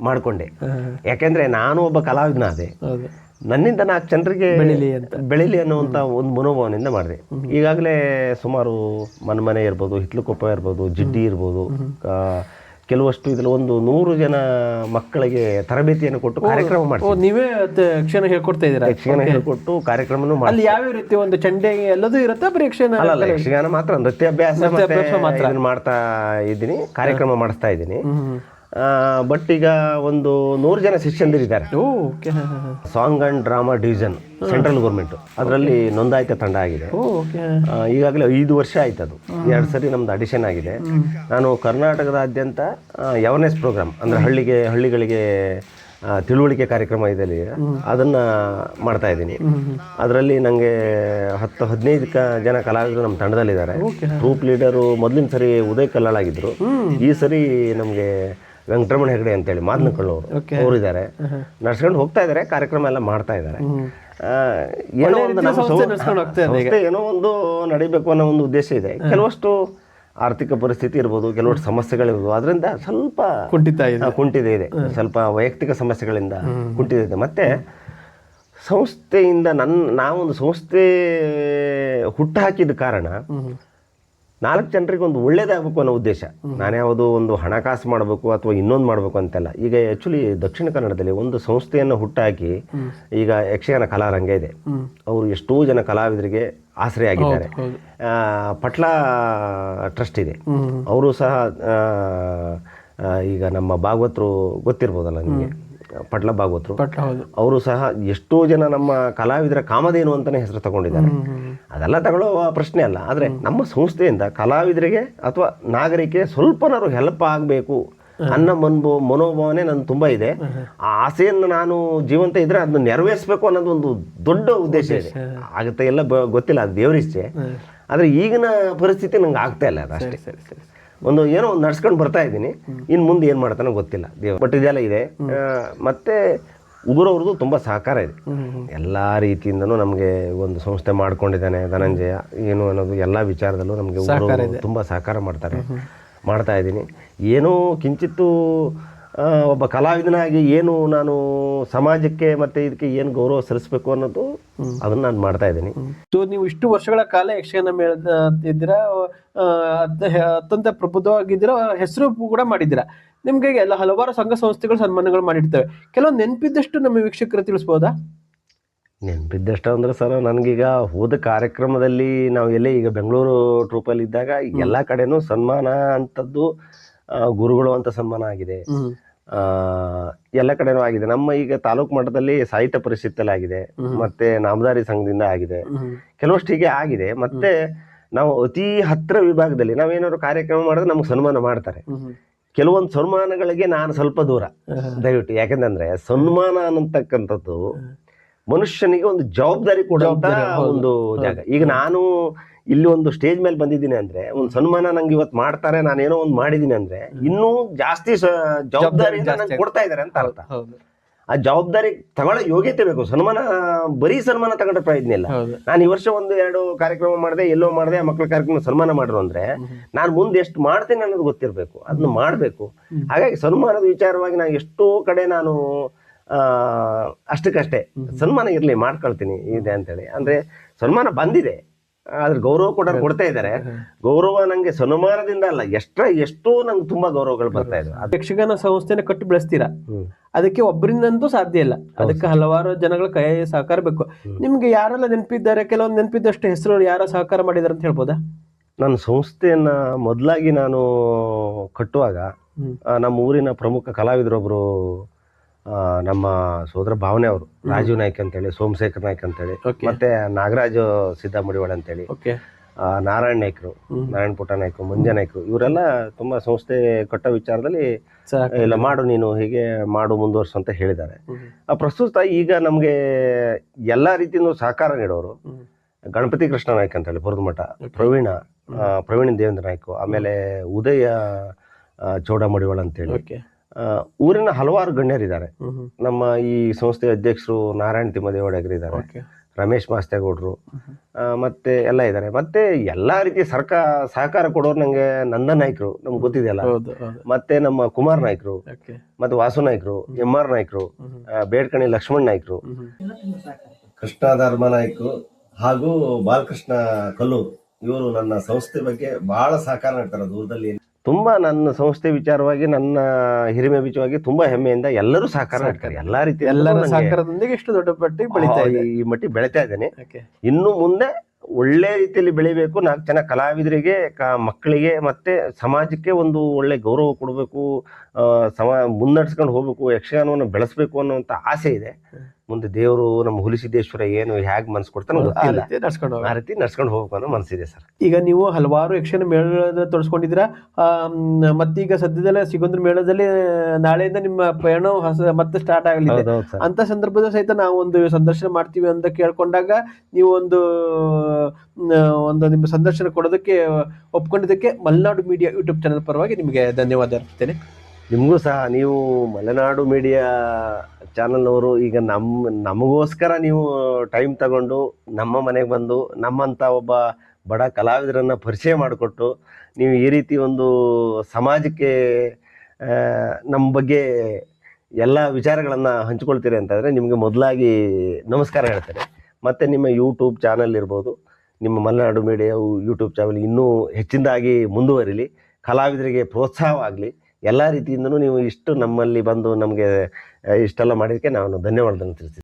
ಮಾಡಿಕೊಂಡೆ. ಯಾಕೆಂದರೆ ನಾನು ಒಬ್ಬ ಕಲಾವಿದನಾದೆ ನನ್ನಿಂದ ನಾಲ್ಕು ಜನರಿಗೆ ಬೆಳಿಲಿ ಅಂತ. ಬೆಳಿಲಿ ಅನ್ನುವಂಥ ಒಂದು ಮನೋಭಾವನೆಯಿಂದ ಮಾಡಿದೆ. ಈಗಾಗಲೇ ಸುಮಾರು ಮನೆ ಇರ್ಬೋದು ಹಿತ್ಲುಕೊಪ್ಪ ಇರ್ಬೋದು ಜಿಡ್ಡಿ ಇರ್ಬೋದು ಕೆಲವಷ್ಟು ಇದ್ರಲ್ಲಿ ಒಂದು ನೂರು ಜನ ಮಕ್ಕಳಿಗೆ ತರಬೇತಿಯನ್ನು ಕೊಟ್ಟು ಕಾರ್ಯಕ್ರಮ ಮಾಡ್ತೀವಿ ನೀವೇ ಯಕ್ಷಗಾನ ಹೇಳ್ಕೊಡ್ತಾ ಇದ್ದೀರಾ? ಯಕ್ಷಗಾನ ಹೇಳ್ಕೊಟ್ಟು ಕಾರ್ಯಕ್ರಮನೂ ಮಾಡಿ ಅಲ್ಲಿ ಯಾವ ರೀತಿ ಒಂದು ಚಂಡೆ ಎಲ್ಲದೂ ಇರುತ್ತಾ ಬರೀ ಯಕ್ಷಗಾನ ಅಲ್ಲ ಯಕ್ಷಗಾನ ಮಾತ್ರ ನೃತ್ಯಾಭ್ಯಾಸ ಮಾತ್ರ. ಮಾಡ್ತಾ ಇದ್ದೀನಿ ಕಾರ್ಯಕ್ರಮ ಮಾಡಿಸ್ತಾ ಇದ್ದೀನಿ. ಬಟ್ ಈಗ ಒಂದು ನೂರು ಜನ ಶಿಷ್ಯಂದಿರಿದ್ದಾರೆ song and drama division central government ಅದರಲ್ಲಿ ನೋಂದಾಯಿತ ತಂಡ ಆಗಿದೆ. ಈಗಾಗಲೇ ಐದು ವರ್ಷ ಆಯ್ತು ಅದು. ಎರಡು ಸರಿ ನಮ್ದು ಅಡಿಷನ್ ಆಗಿದೆ. ನಾನು ಕರ್ನಾಟಕದಾದ್ಯಂತ ಅವೇರ್ನೆಸ್ ಪ್ರೋಗ್ರಾಮ್ ಅಂದರೆ ಹಳ್ಳಿಗೆ ಹಳ್ಳಿಗಳಿಗೆ ತಿಳುವಳಿಕೆ ಕಾರ್ಯಕ್ರಮ ಇದರಲ್ಲಿ ಅದನ್ನ ಮಾಡ್ತಾ ಇದ್ದೀನಿ. ಅದರಲ್ಲಿ ನನಗೆ ಹತ್ತು ಹದಿನೈದು ಜನ ಕಲಾವಿದರು ನಮ್ಮ ತಂಡದಲ್ಲಿದ್ದಾರೆ. ಟ್ರೂಪ್ ಲೀಡರು ಮೊದಲಿನ ಸರಿ ಉದಯ್ ಕಲ್ಲಾಳಾಗಿದ್ದರು ಈ ಸರಿ ನಮಗೆ ವೆಂಕಟರಮಣ ಹೆಗಡೆ ಅಂತೇಳಿ ಮಾದನಕಳ್ಳವರು ಅವರು ಇದ್ದಾರೆ ನಡ್ಸ್ಕೊಂಡು ಹೋಗ್ತಾ ಇದ್ದಾರೆ ಕಾರ್ಯಕ್ರಮ ಎಲ್ಲ ಮಾಡ್ತಾ ಇದ್ದಾರೆ. ಏನೋ ಒಂದು ನಮ್ಮ ಸಂಸ್ಥೆ ಏನೋ ಒಂದು ನಡಿಬೇಕು ಅನ್ನೋ ಒಂದು ಉದ್ದೇಶ ಇದೆ. ಕೆಲವಷ್ಟು ಆರ್ಥಿಕ ಪರಿಸ್ಥಿತಿ ಇರ್ಬೋದು ಕೆಲವಷ್ಟು ಸಮಸ್ಯೆಗಳಿರ್ಬೋದು ಅದರಿಂದ ಸ್ವಲ್ಪ ಕುಂಠಿತ ಇದೆ. ಕುಂಠಿತ ಇದೆ. ಸ್ವಲ್ಪ ವೈಯಕ್ತಿಕ ಸಮಸ್ಯೆಗಳಿಂದ ಕುಂಠಿತ ಇದೆ. ಮತ್ತೆ ಸಂಸ್ಥೆಯಿಂದ ನನ್ನ ನಾವೊಂದು ಸಂಸ್ಥೆ ಹುಟ್ಟು ಹಾಕಿದ ಕಾರಣ ನಾಲ್ಕು ಜನರಿಗೆ ಒಂದು ಒಳ್ಳೇದಾಗಬೇಕು ಅನ್ನೋ ಉದ್ದೇಶ. ನಾನ್ಯಾವುದು ಒಂದು ಹಣಕಾಸು ಮಾಡಬೇಕು ಅಥವಾ ಇನ್ನೊಂದು ಮಾಡಬೇಕು ಅಂತೆಲ್ಲ. ಈಗ ಆ್ಯಕ್ಚುಲಿ ದಕ್ಷಿಣ ಕನ್ನಡದಲ್ಲಿ ಒಂದು ಸಂಸ್ಥೆಯನ್ನು ಹುಟ್ಟಾಕಿ ಈಗ ಯಕ್ಷಗಾನ ಕಲಾರಂಗ ಇದೆ. ಅವರು ಎಷ್ಟೋ ಜನ ಕಲಾವಿದರಿಗೆ ಆಸರೆ ಆಗಿದ್ದಾರೆ. ಪಟ್ಲ ಟ್ರಸ್ಟ್ ಇದೆ. ಅವರು ಸಹ ಈಗ ನಮ್ಮ ಭಾಗವತರು ಗೊತ್ತಿರ್ಬೋದಲ್ಲ ನಿಮಗೆ? ಪಟ್ಲ ಭಾಗವತರು ಅವರು ಸಹ ಎಷ್ಟೋ ಜನ ನಮ್ಮ ಕಲಾವಿದರ ಕಾಮಧೇನು ಅಂತಾನೆ ಹೆಸರು ತಗೊಂಡಿದ್ದಾರೆ. ಅದೆಲ್ಲ ತಗೊಳ್ಳೋ ಪ್ರಶ್ನೆ ಅಲ್ಲ. ಆದರೆ ನಮ್ಮ ಸಂಸ್ಥೆಯಿಂದ ಕಲಾವಿದರಿಗೆ ಅಥವಾ ನಾಗರಿಕೆ ಸ್ವಲ್ಪನಾದ್ರು ಹೆಲ್ಪ್ ಆಗಬೇಕು ಅನ್ನೋ ಮನ್ಬೋ ಮನೋಭಾವನೆ ನನ್ನ ತುಂಬ ಇದೆ. ಆ ಆಸೆಯನ್ನು ನಾನು ಜೀವಂತ ಇದ್ರೆ ಅದನ್ನ ನೆರವೇರಿಸಬೇಕು ಅನ್ನೋದು ಒಂದು ದೊಡ್ಡ ಉದ್ದೇಶ ಇದೆ. ಆಗುತ್ತೆ ಎಲ್ಲ ಗೊತ್ತಿಲ್ಲ ಅದು ದೇವರಿಚ್ಛೆ ಆದರೆ ಈಗಿನ ಪರಿಸ್ಥಿತಿ ನಂಗೆ ಆಗ್ತಾ ಇಲ್ಲ ಅದು ಅಷ್ಟೇ. ಸರಿ ಸರಿ. ಒಂದು ಏನೋ ಒಂದು ನಡ್ಸ್ಕೊಂಡು ಬರ್ತಾ ಇದ್ದೀನಿ. ಇನ್ನು ಮುಂದೆ ಏನು ಮಾಡ್ತಾನೋ ಗೊತ್ತಿಲ್ಲ. ದೇವ್ರು ಬಟ್ ಇದೆಲ್ಲ ಇದೆ. ಮತ್ತು ಉಗುರವ್ರದ್ದು ತುಂಬ ಸಹಕಾರ ಇದೆ. ಎಲ್ಲ ರೀತಿಯಿಂದನೂ ನಮಗೆ ಒಂದು ಸಂಸ್ಥೆ ಮಾಡ್ಕೊಂಡಿದ್ದಾನೆ ಧನಂಜಯ. ಏನು ಅನ್ನೋದು ಎಲ್ಲ ವಿಚಾರದಲ್ಲೂ ನಮಗೆ ಉಗುರವರು ತುಂಬ ಸಹಕಾರ ಮಾಡ್ತಾರೆ. ಮಾಡ್ತಾ ಇದ್ದೀನಿ. ಏನೋ ಕಿಂಚಿತ್ತು ಒಬ್ಬ ಕಲಾವಿದನಾಗಿ ಏನು ನಾನು ಸಮಾಜಕ್ಕೆ ಮತ್ತೆ ಇದಕ್ಕೆ ಏನು ಗೌರವ ಸಲ್ಲಿಸಬೇಕು ಅನ್ನೋದು ಅದನ್ನು ನಾನು ಮಾಡ್ತಾ ಇದ್ದೀನಿ. ಸೊ ನೀವು ಇಷ್ಟು ವರ್ಷಗಳ ಕಾಲ ಯಕ್ಷಗಾನ ಮೇಳ ಇದ್ದೀರಾ? ಆ, ಅತ್ತ- ಅತ್ಯಂತ ಪ್ರಬುದ್ಧವಾಗಿದ್ದೀರಾ? ಹೆಸರು ಕೂಡ ಮಾಡಿದ್ದೀರಾ? ನಿಮ್ಗೆ ಎಲ್ಲ ಹಲವಾರು ಸಂಘ ಸಂಸ್ಥೆಗಳು ಸನ್ಮಾನಗಳು ಮಾಡಿರ್ತವೆ. ಕೆಲವೊಂದು ನೆನಪಿದ್ದಷ್ಟು ನಮ್ಮ ವೀಕ್ಷಕರು ತಿಳಿಸ್ಬೋದಾ? ನೆನಪಿದ್ದಷ್ಟು ಅಂದ್ರೆ ಸರ್ ನನಗೀಗ ಹೋದ ಕಾರ್ಯಕ್ರಮದಲ್ಲಿ ನಾವು ಎಲ್ಲೇ ಈಗ ಬೆಂಗಳೂರು ಟ್ರೂಪಲ್ಲಿ ಇದ್ದಾಗ ಎಲ್ಲ ಕಡೆನೂ ಸನ್ಮಾನ ಅಂತದ್ದು ಗುರುಗಳು ಅಂತ ಸನ್ಮಾನ ಆಗಿದೆ. ಎಲ್ಲ ಕಡೆನೂ ಆಗಿದೆ. ನಮ್ಮ ಈಗ ತಾಲೂಕು ಮಟ್ಟದಲ್ಲಿ ಸಾಹಿತ್ಯ ಪರಿಷತ್ತಲ್ಲಿ ಆಗಿದೆ. ಮತ್ತೆ ನಾಮದಾರಿ ಸಂಘದಿಂದ ಆಗಿದೆ. ಕೆಲವಷ್ಟು ಹೀಗೆ ಆಗಿದೆ. ಮತ್ತೆ ನಾವು ಅತಿ ಹತ್ರ ವಿಭಾಗದಲ್ಲಿ ನಾವೇನಾದ್ರು ಕಾರ್ಯಕ್ರಮ ಮಾಡಿದ್ರೆ ನಮ್ಗೆ ಸನ್ಮಾನ ಮಾಡ್ತಾರೆ. ಕೆಲವೊಂದು ಸನ್ಮಾನಗಳಿಗೆ ನಾನು ಸ್ವಲ್ಪ ದೂರ. ದಯವಿಟ್ಟು. ಯಾಕೆಂದ್ರೆ ಸನ್ಮಾನ ಅನ್ನತಕ್ಕಂಥದ್ದು ಮನುಷ್ಯನಿಗೆ ಒಂದು ಜವಾಬ್ದಾರಿ ಕೊಡುವಂತ ಒಂದು ಜಾಗ. ಈಗ ನಾನು ಇಲ್ಲಿ ಒಂದು ಸ್ಟೇಜ್ ಮೇಲೆ ಬಂದಿದ್ದೀನಿ ಅಂದ್ರೆ ಒಂದು ಸನ್ಮಾನ ನಂಗೆ ಇವತ್ತು ಮಾಡ್ತಾರೆ ನಾನು ಏನೋ ಒಂದು ಮಾಡಿದ್ದೀನಿ ಅಂದ್ರೆ ಇನ್ನೂ ಜಾಸ್ತಿ ಜವಾಬ್ದಾರಿ ಕೊಡ್ತಾ ಇದ್ದಾರೆ ಅಂತ ಅರ್ಥ. ಆ ಜವಾಬ್ದಾರಿ ತಗೊಳ್ಳೋ ಯೋಗ್ಯತೆ ಬೇಕು. ಸನ್ಮಾನ ಬರೀ ಸನ್ಮಾನ ತಗೊಂಡ್ರೆ ಪ್ರಯೋಜನ ಇಲ್ಲ. ನಾನು ಈ ವರ್ಷ ಒಂದು ಎರಡು ಕಾರ್ಯಕ್ರಮ ಮಾಡಿದೆ ಎಲ್ಲೋ ಮಾಡಿದೆ ಮಕ್ಕಳ ಕಾರ್ಯಕ್ರಮ ಸನ್ಮಾನ ಮಾಡ್ರು ಅಂದ್ರೆ ನಾನು ಮುಂದೆ ಎಷ್ಟು ಮಾಡ್ತೀನಿ ಅನ್ನೋದು ಗೊತ್ತಿರಬೇಕು. ಅದನ್ನ ಮಾಡಬೇಕು. ಹಾಗಾಗಿ ಸನ್ಮಾನದ ವಿಚಾರವಾಗಿ ನಾನು ಎಷ್ಟೋ ಕಡೆ ನಾನು ಆ, ಅಷ್ಟಕ್ಕಷ್ಟೇ ಸನ್ಮಾನ ಇರಲಿ ಮಾಡ್ಕೊಳ್ತೀನಿ ಇದೆ ಅಂತೇಳಿ. ಅಂದ್ರೆ ಸನ್ಮಾನ ಬಂದಿದೆ. ಆದ್ರೆ ಗೌರವ ಕೂಡ ಕೊಡ್ತಾ ಇದ್ದಾರೆ ಗೌರವ ನಂಗೆ ಸನುಮಾನದಿಂದ ಅಲ್ಲ ಎಷ್ಟ ಎಷ್ಟೋ ನಂಗೆ ತುಂಬಾ ಗೌರವಗಳು ಬರ್ತಾ ಇದೆ ಯಕ್ಷಗಾನ ಸಂಸ್ಥೆನ ಕಟ್ಟಿ ಬೆಳೆಸ್ತೀರಾ? ಅದಕ್ಕೆ ಒಬ್ಬರಿಂದಂತೂ ಸಾಧ್ಯ ಇಲ್ಲ. ಅದಕ್ಕೆ ಹಲವಾರು ಜನಗಳ ಕೈ ಸಹಕಾರ ಬೇಕು. ನಿಮ್ಗೆ ಯಾರೆಲ್ಲ ನೆನಪಿದ್ದಾರೆ? ಕೆಲವೊಂದು ನೆನಪಿದ್ದಷ್ಟು ಹೆಸರು ಯಾರ ಸಹಕಾರ ಮಾಡಿದಾರೆ ಅಂತ ಹೇಳ್ಬೋದಾ? ನನ್ನ ಸಂಸ್ಥೆಯನ್ನ ಮೊದಲಾಗಿ ನಾನು ಕಟ್ಟುವಾಗ ನಮ್ಮ ಊರಿನ ಪ್ರಮುಖ ಕಲಾವಿದರೊಬ್ರು ನಮ್ಮ ಸೋದರ ಭಾವನೆ ಅವರು ರಾಜೀವ್ ನಾಯ್ಕ್ ಅಂತೇಳಿ ಸೋಮಶೇಖರ್ ನಾಯ್ಕ್ ಅಂತೇಳಿ ಹೇಳಿ ಮತ್ತೆ ನಾಗರಾಜ್ ಸಿದ್ದಮಡಿವಾಳ ಅಂತೇಳಿ ನಾರಾಯಣ್ ನಾಯ್ಕರು. ನಾರಾಯಣ ಪುಟ್ಟ ನಾಯ್ಕರು ಮುಂಜಾ ನಾಯ್ಕರು ಇವರೆಲ್ಲ ತುಂಬಾ ಸಂಸ್ಥೆ ಕೊಟ್ಟ ವಿಚಾರದಲ್ಲಿ ಇಲ್ಲ ಮಾಡು ನೀನು ಹೀಗೆ ಮಾಡು ಮುಂದುವರ್ಸು ಅಂತ ಹೇಳಿದ್ದಾರೆ. ಆ, ಪ್ರಸ್ತುತ ಈಗ ನಮಗೆ ಎಲ್ಲಾ ರೀತಿಯಿಂದ ಸಹಕಾರ ನೀಡೋರು ಗಣಪತಿ ಕೃಷ್ಣ ನಾಯ್ಕ್ ಅಂತೇಳಿ ಬುರದಮಠ ಪ್ರವೀಣ ಪ್ರವೀಣ್ ದೇವೇಂದ್ರ ನಾಯ್ಕು ಆಮೇಲೆ ಉದಯ ಚೌಡಮಡಿವಾಳ ಅಂತೇಳಿ. ಊರಿನ ಹಲವಾರು ಗಣ್ಯರಿದ್ದಾರೆ ನಮ್ಮ ಈ ಸಂಸ್ಥೆಯ ಅಧ್ಯಕ್ಷರು ನಾರಾಯಣ ತಿಮ್ಮದೇವಡಗರ್ ಇದ್ದಾರೆ. ರಮೇಶ್ ಮಾಸ್ತೇಗೌಡರು ಮತ್ತೆ ಎಲ್ಲ ಇದ್ದಾರೆ. ಮತ್ತೆ ಎಲ್ಲಾ ರೀತಿ ಸರ್ಕಾರ ಸಹಕಾರ ಕೊಡೋರು ನಂಗೆ ನಂದನ್ ನಾಯ್ಕರು ನಮ್ಗೆ ಗೊತ್ತಿದೆಯಲ್ಲ? ಮತ್ತೆ ನಮ್ಮ ಕುಮಾರ್ ನಾಯ್ಕರು ಮತ್ತೆ ವಾಸು ನಾಯ್ಕರು ಎಂ ಆರ್ ನಾಯ್ಕರು ಬೇಡ್ಕಣಿ ಲಕ್ಷ್ಮಣ್ ನಾಯ್ಕರು. ಕೃಷ್ಣ ಧರ್ಮ ನಾಯ್ಕರು ಹಾಗೂ ಬಾಲಕೃಷ್ಣ ಕಲ್ಲೂರು ಇವರು ನನ್ನ ಸಂಸ್ಥೆ ಬಗ್ಗೆ ಬಹಳ ಸಹಕಾರ ನೀಡ್ತಾರೆ ದೂರದಲ್ಲಿ. ತುಂಬಾ ನನ್ನ ಸಂಸ್ಥೆ ವಿಚಾರವಾಗಿ ನನ್ನ ಹಿರಿಮೆ ವಿಚಾರವಾಗಿ ತುಂಬಾ ಹೆಮ್ಮೆಯಿಂದ ಎಲ್ಲರೂ ಸಹಕಾರ ನೀಡ್ತಾರೆ. ಎಲ್ಲಾ ರೀತಿ ಎಲ್ಲರ ಸಹಕಾರದೊಂದಿಗೆ ಎಷ್ಟು ದೊಡ್ಡ ಪಟ್ಟಿ ಬೆಳೀತಾ ಈ ಮಟ್ಟಿ ಬೆಳಿತಾ ಇದ್ದೇನೆ. ಇನ್ನು ಮುಂದೆ ಒಳ್ಳೆ ರೀತಿಯಲ್ಲಿ ಬೆಳಿಬೇಕು. ನಾಲ್ಕು ಜನ ಕಲಾವಿದರಿಗೆ ಕ ಮಕ್ಕಳಿಗೆ ಮತ್ತೆ ಸಮಾಜಕ್ಕೆ ಒಂದು ಒಳ್ಳೆ ಗೌರವ ಕೊಡಬೇಕು. ಸಮ ಮುನ್ನಡೆಸ್ಕೊಂಡು ಹೋಗ್ಬೇಕು ಯಕ್ಷಗಾನವನ್ನು ಬೆಳೆಸಬೇಕು ಅನ್ನುವಂಥ ಆಸೆ ಇದೆ. ಮುಂದೆ ದೇವರು ನಮ್ಮ ಹುಲಿಸಿದ್ದೇಶ್ವರ ಏನು ಹೇಗೆ ಮನಸ್ಸು ಕೊಡ್ತಾನೆ ಗೊತ್ತಿಲ್ಲ. ನಡ್ಸ್ಕೊಂಡು. ಆ ರೀತಿ ನಡ್ಸ್ಕೊಂಡು ಹೋಗ್ಬೇಕು ಅನ್ನೋ ಮನಸ್ಸಿದೆ ಸರ್. ಈಗ ನೀವು ಹಲವಾರು ಯಕ್ಷಗಾನ ಮೇಳದ ತೊಡಸ್ಕೊಂಡಿದ್ದೀರಾ. ಮತ್ತೀಗ ಸದ್ಯದಲ್ಲೇ ಸಿಗೊಂದ್ರ ಮೇಳದಲ್ಲಿ ನಾಳೆಯಿಂದ ನಿಮ್ಮ ಪಯಣ ಹೊಸ ಮತ್ತೆ ಸ್ಟಾರ್ಟ್ ಆಗಲಿದೆ. ಅಂತ ಸಂದರ್ಭದಲ್ಲಿ ಸಹಿತ ನಾವು ಒಂದು ಸಂದರ್ಶನ ಮಾಡ್ತೀವಿ ಅಂತ ಕೇಳ್ಕೊಂಡಾಗ ನೀವು ಒಂದು ಒಂದು ನಿಮ್ಮ ಸಂದರ್ಶನ ಕೊಡೋದಕ್ಕೆ ಒಪ್ಕೊಂಡಿದ್ದಕ್ಕೆ ಮಲ್ನಾಡು ಮೀಡಿಯಾ ಯೂಟ್ಯೂಬ್ ಚಾನಲ್ ಪರವಾಗಿ ನಿಮಗೆ ಧನ್ಯವಾದ ಅರ್ಪಿಸ್ತೇನೆ. ನಿಮಗೂ ಸಹ ನೀವು ಮಲೆನಾಡು ಮೀಡಿಯಾ ಚಾನಲ್ನವರು ಈಗ ನಮ್ಮ ನಮಗೋಸ್ಕರ ನೀವು ಟೈಮ್ ತಗೊಂಡು ನಮ್ಮ ಮನೆಗೆ ಬಂದು ನಮ್ಮಂಥ ಒಬ್ಬ ಬಡ ಕಲಾವಿದರನ್ನು ಪರಿಚಯ ಮಾಡಿಕೊಟ್ಟು ನೀವು ಈ ರೀತಿ ಒಂದು ಸಮಾಜಕ್ಕೆ ನಮ್ಮ ಬಗ್ಗೆ ಎಲ್ಲ ವಿಚಾರಗಳನ್ನು ಹಂಚಿಕೊಳ್ತೀರಿ ಅಂತಂದರೆ ನಿಮಗೆ ಮೊದಲಾಗಿ ನಮಸ್ಕಾರ ಹೇಳ್ತಾರೆ ಮತ್ತು ನಿಮ್ಮ ಯೂಟ್ಯೂಬ್ ಚಾನಲ್ ಇರ್ಬೋದು, ನಿಮ್ಮ ಮಲೆನಾಡು ಮೀಡಿಯಾ ಯೂಟ್ಯೂಬ್ ಚಾನಲ್ ಇನ್ನೂ ಹೆಚ್ಚಿನದಾಗಿ ಮುಂದುವರಿಲಿ. ಕಲಾವಿದರಿಗೆ ಪ್ರೋತ್ಸಾಹವಾಗಲಿ. ಎಲ್ಲ ರೀತಿಯಿಂದಲೂ ನೀವು ಇಷ್ಟು ನಮ್ಮಲ್ಲಿ ಬಂದು ನಮಗೆ ಇಷ್ಟೆಲ್ಲ ಮಾಡಿದ್ದಕ್ಕೆ ನಾನು ಧನ್ಯವಾದಗಳನ್ನು ತಿಳಿಸ್ತೀನಿ.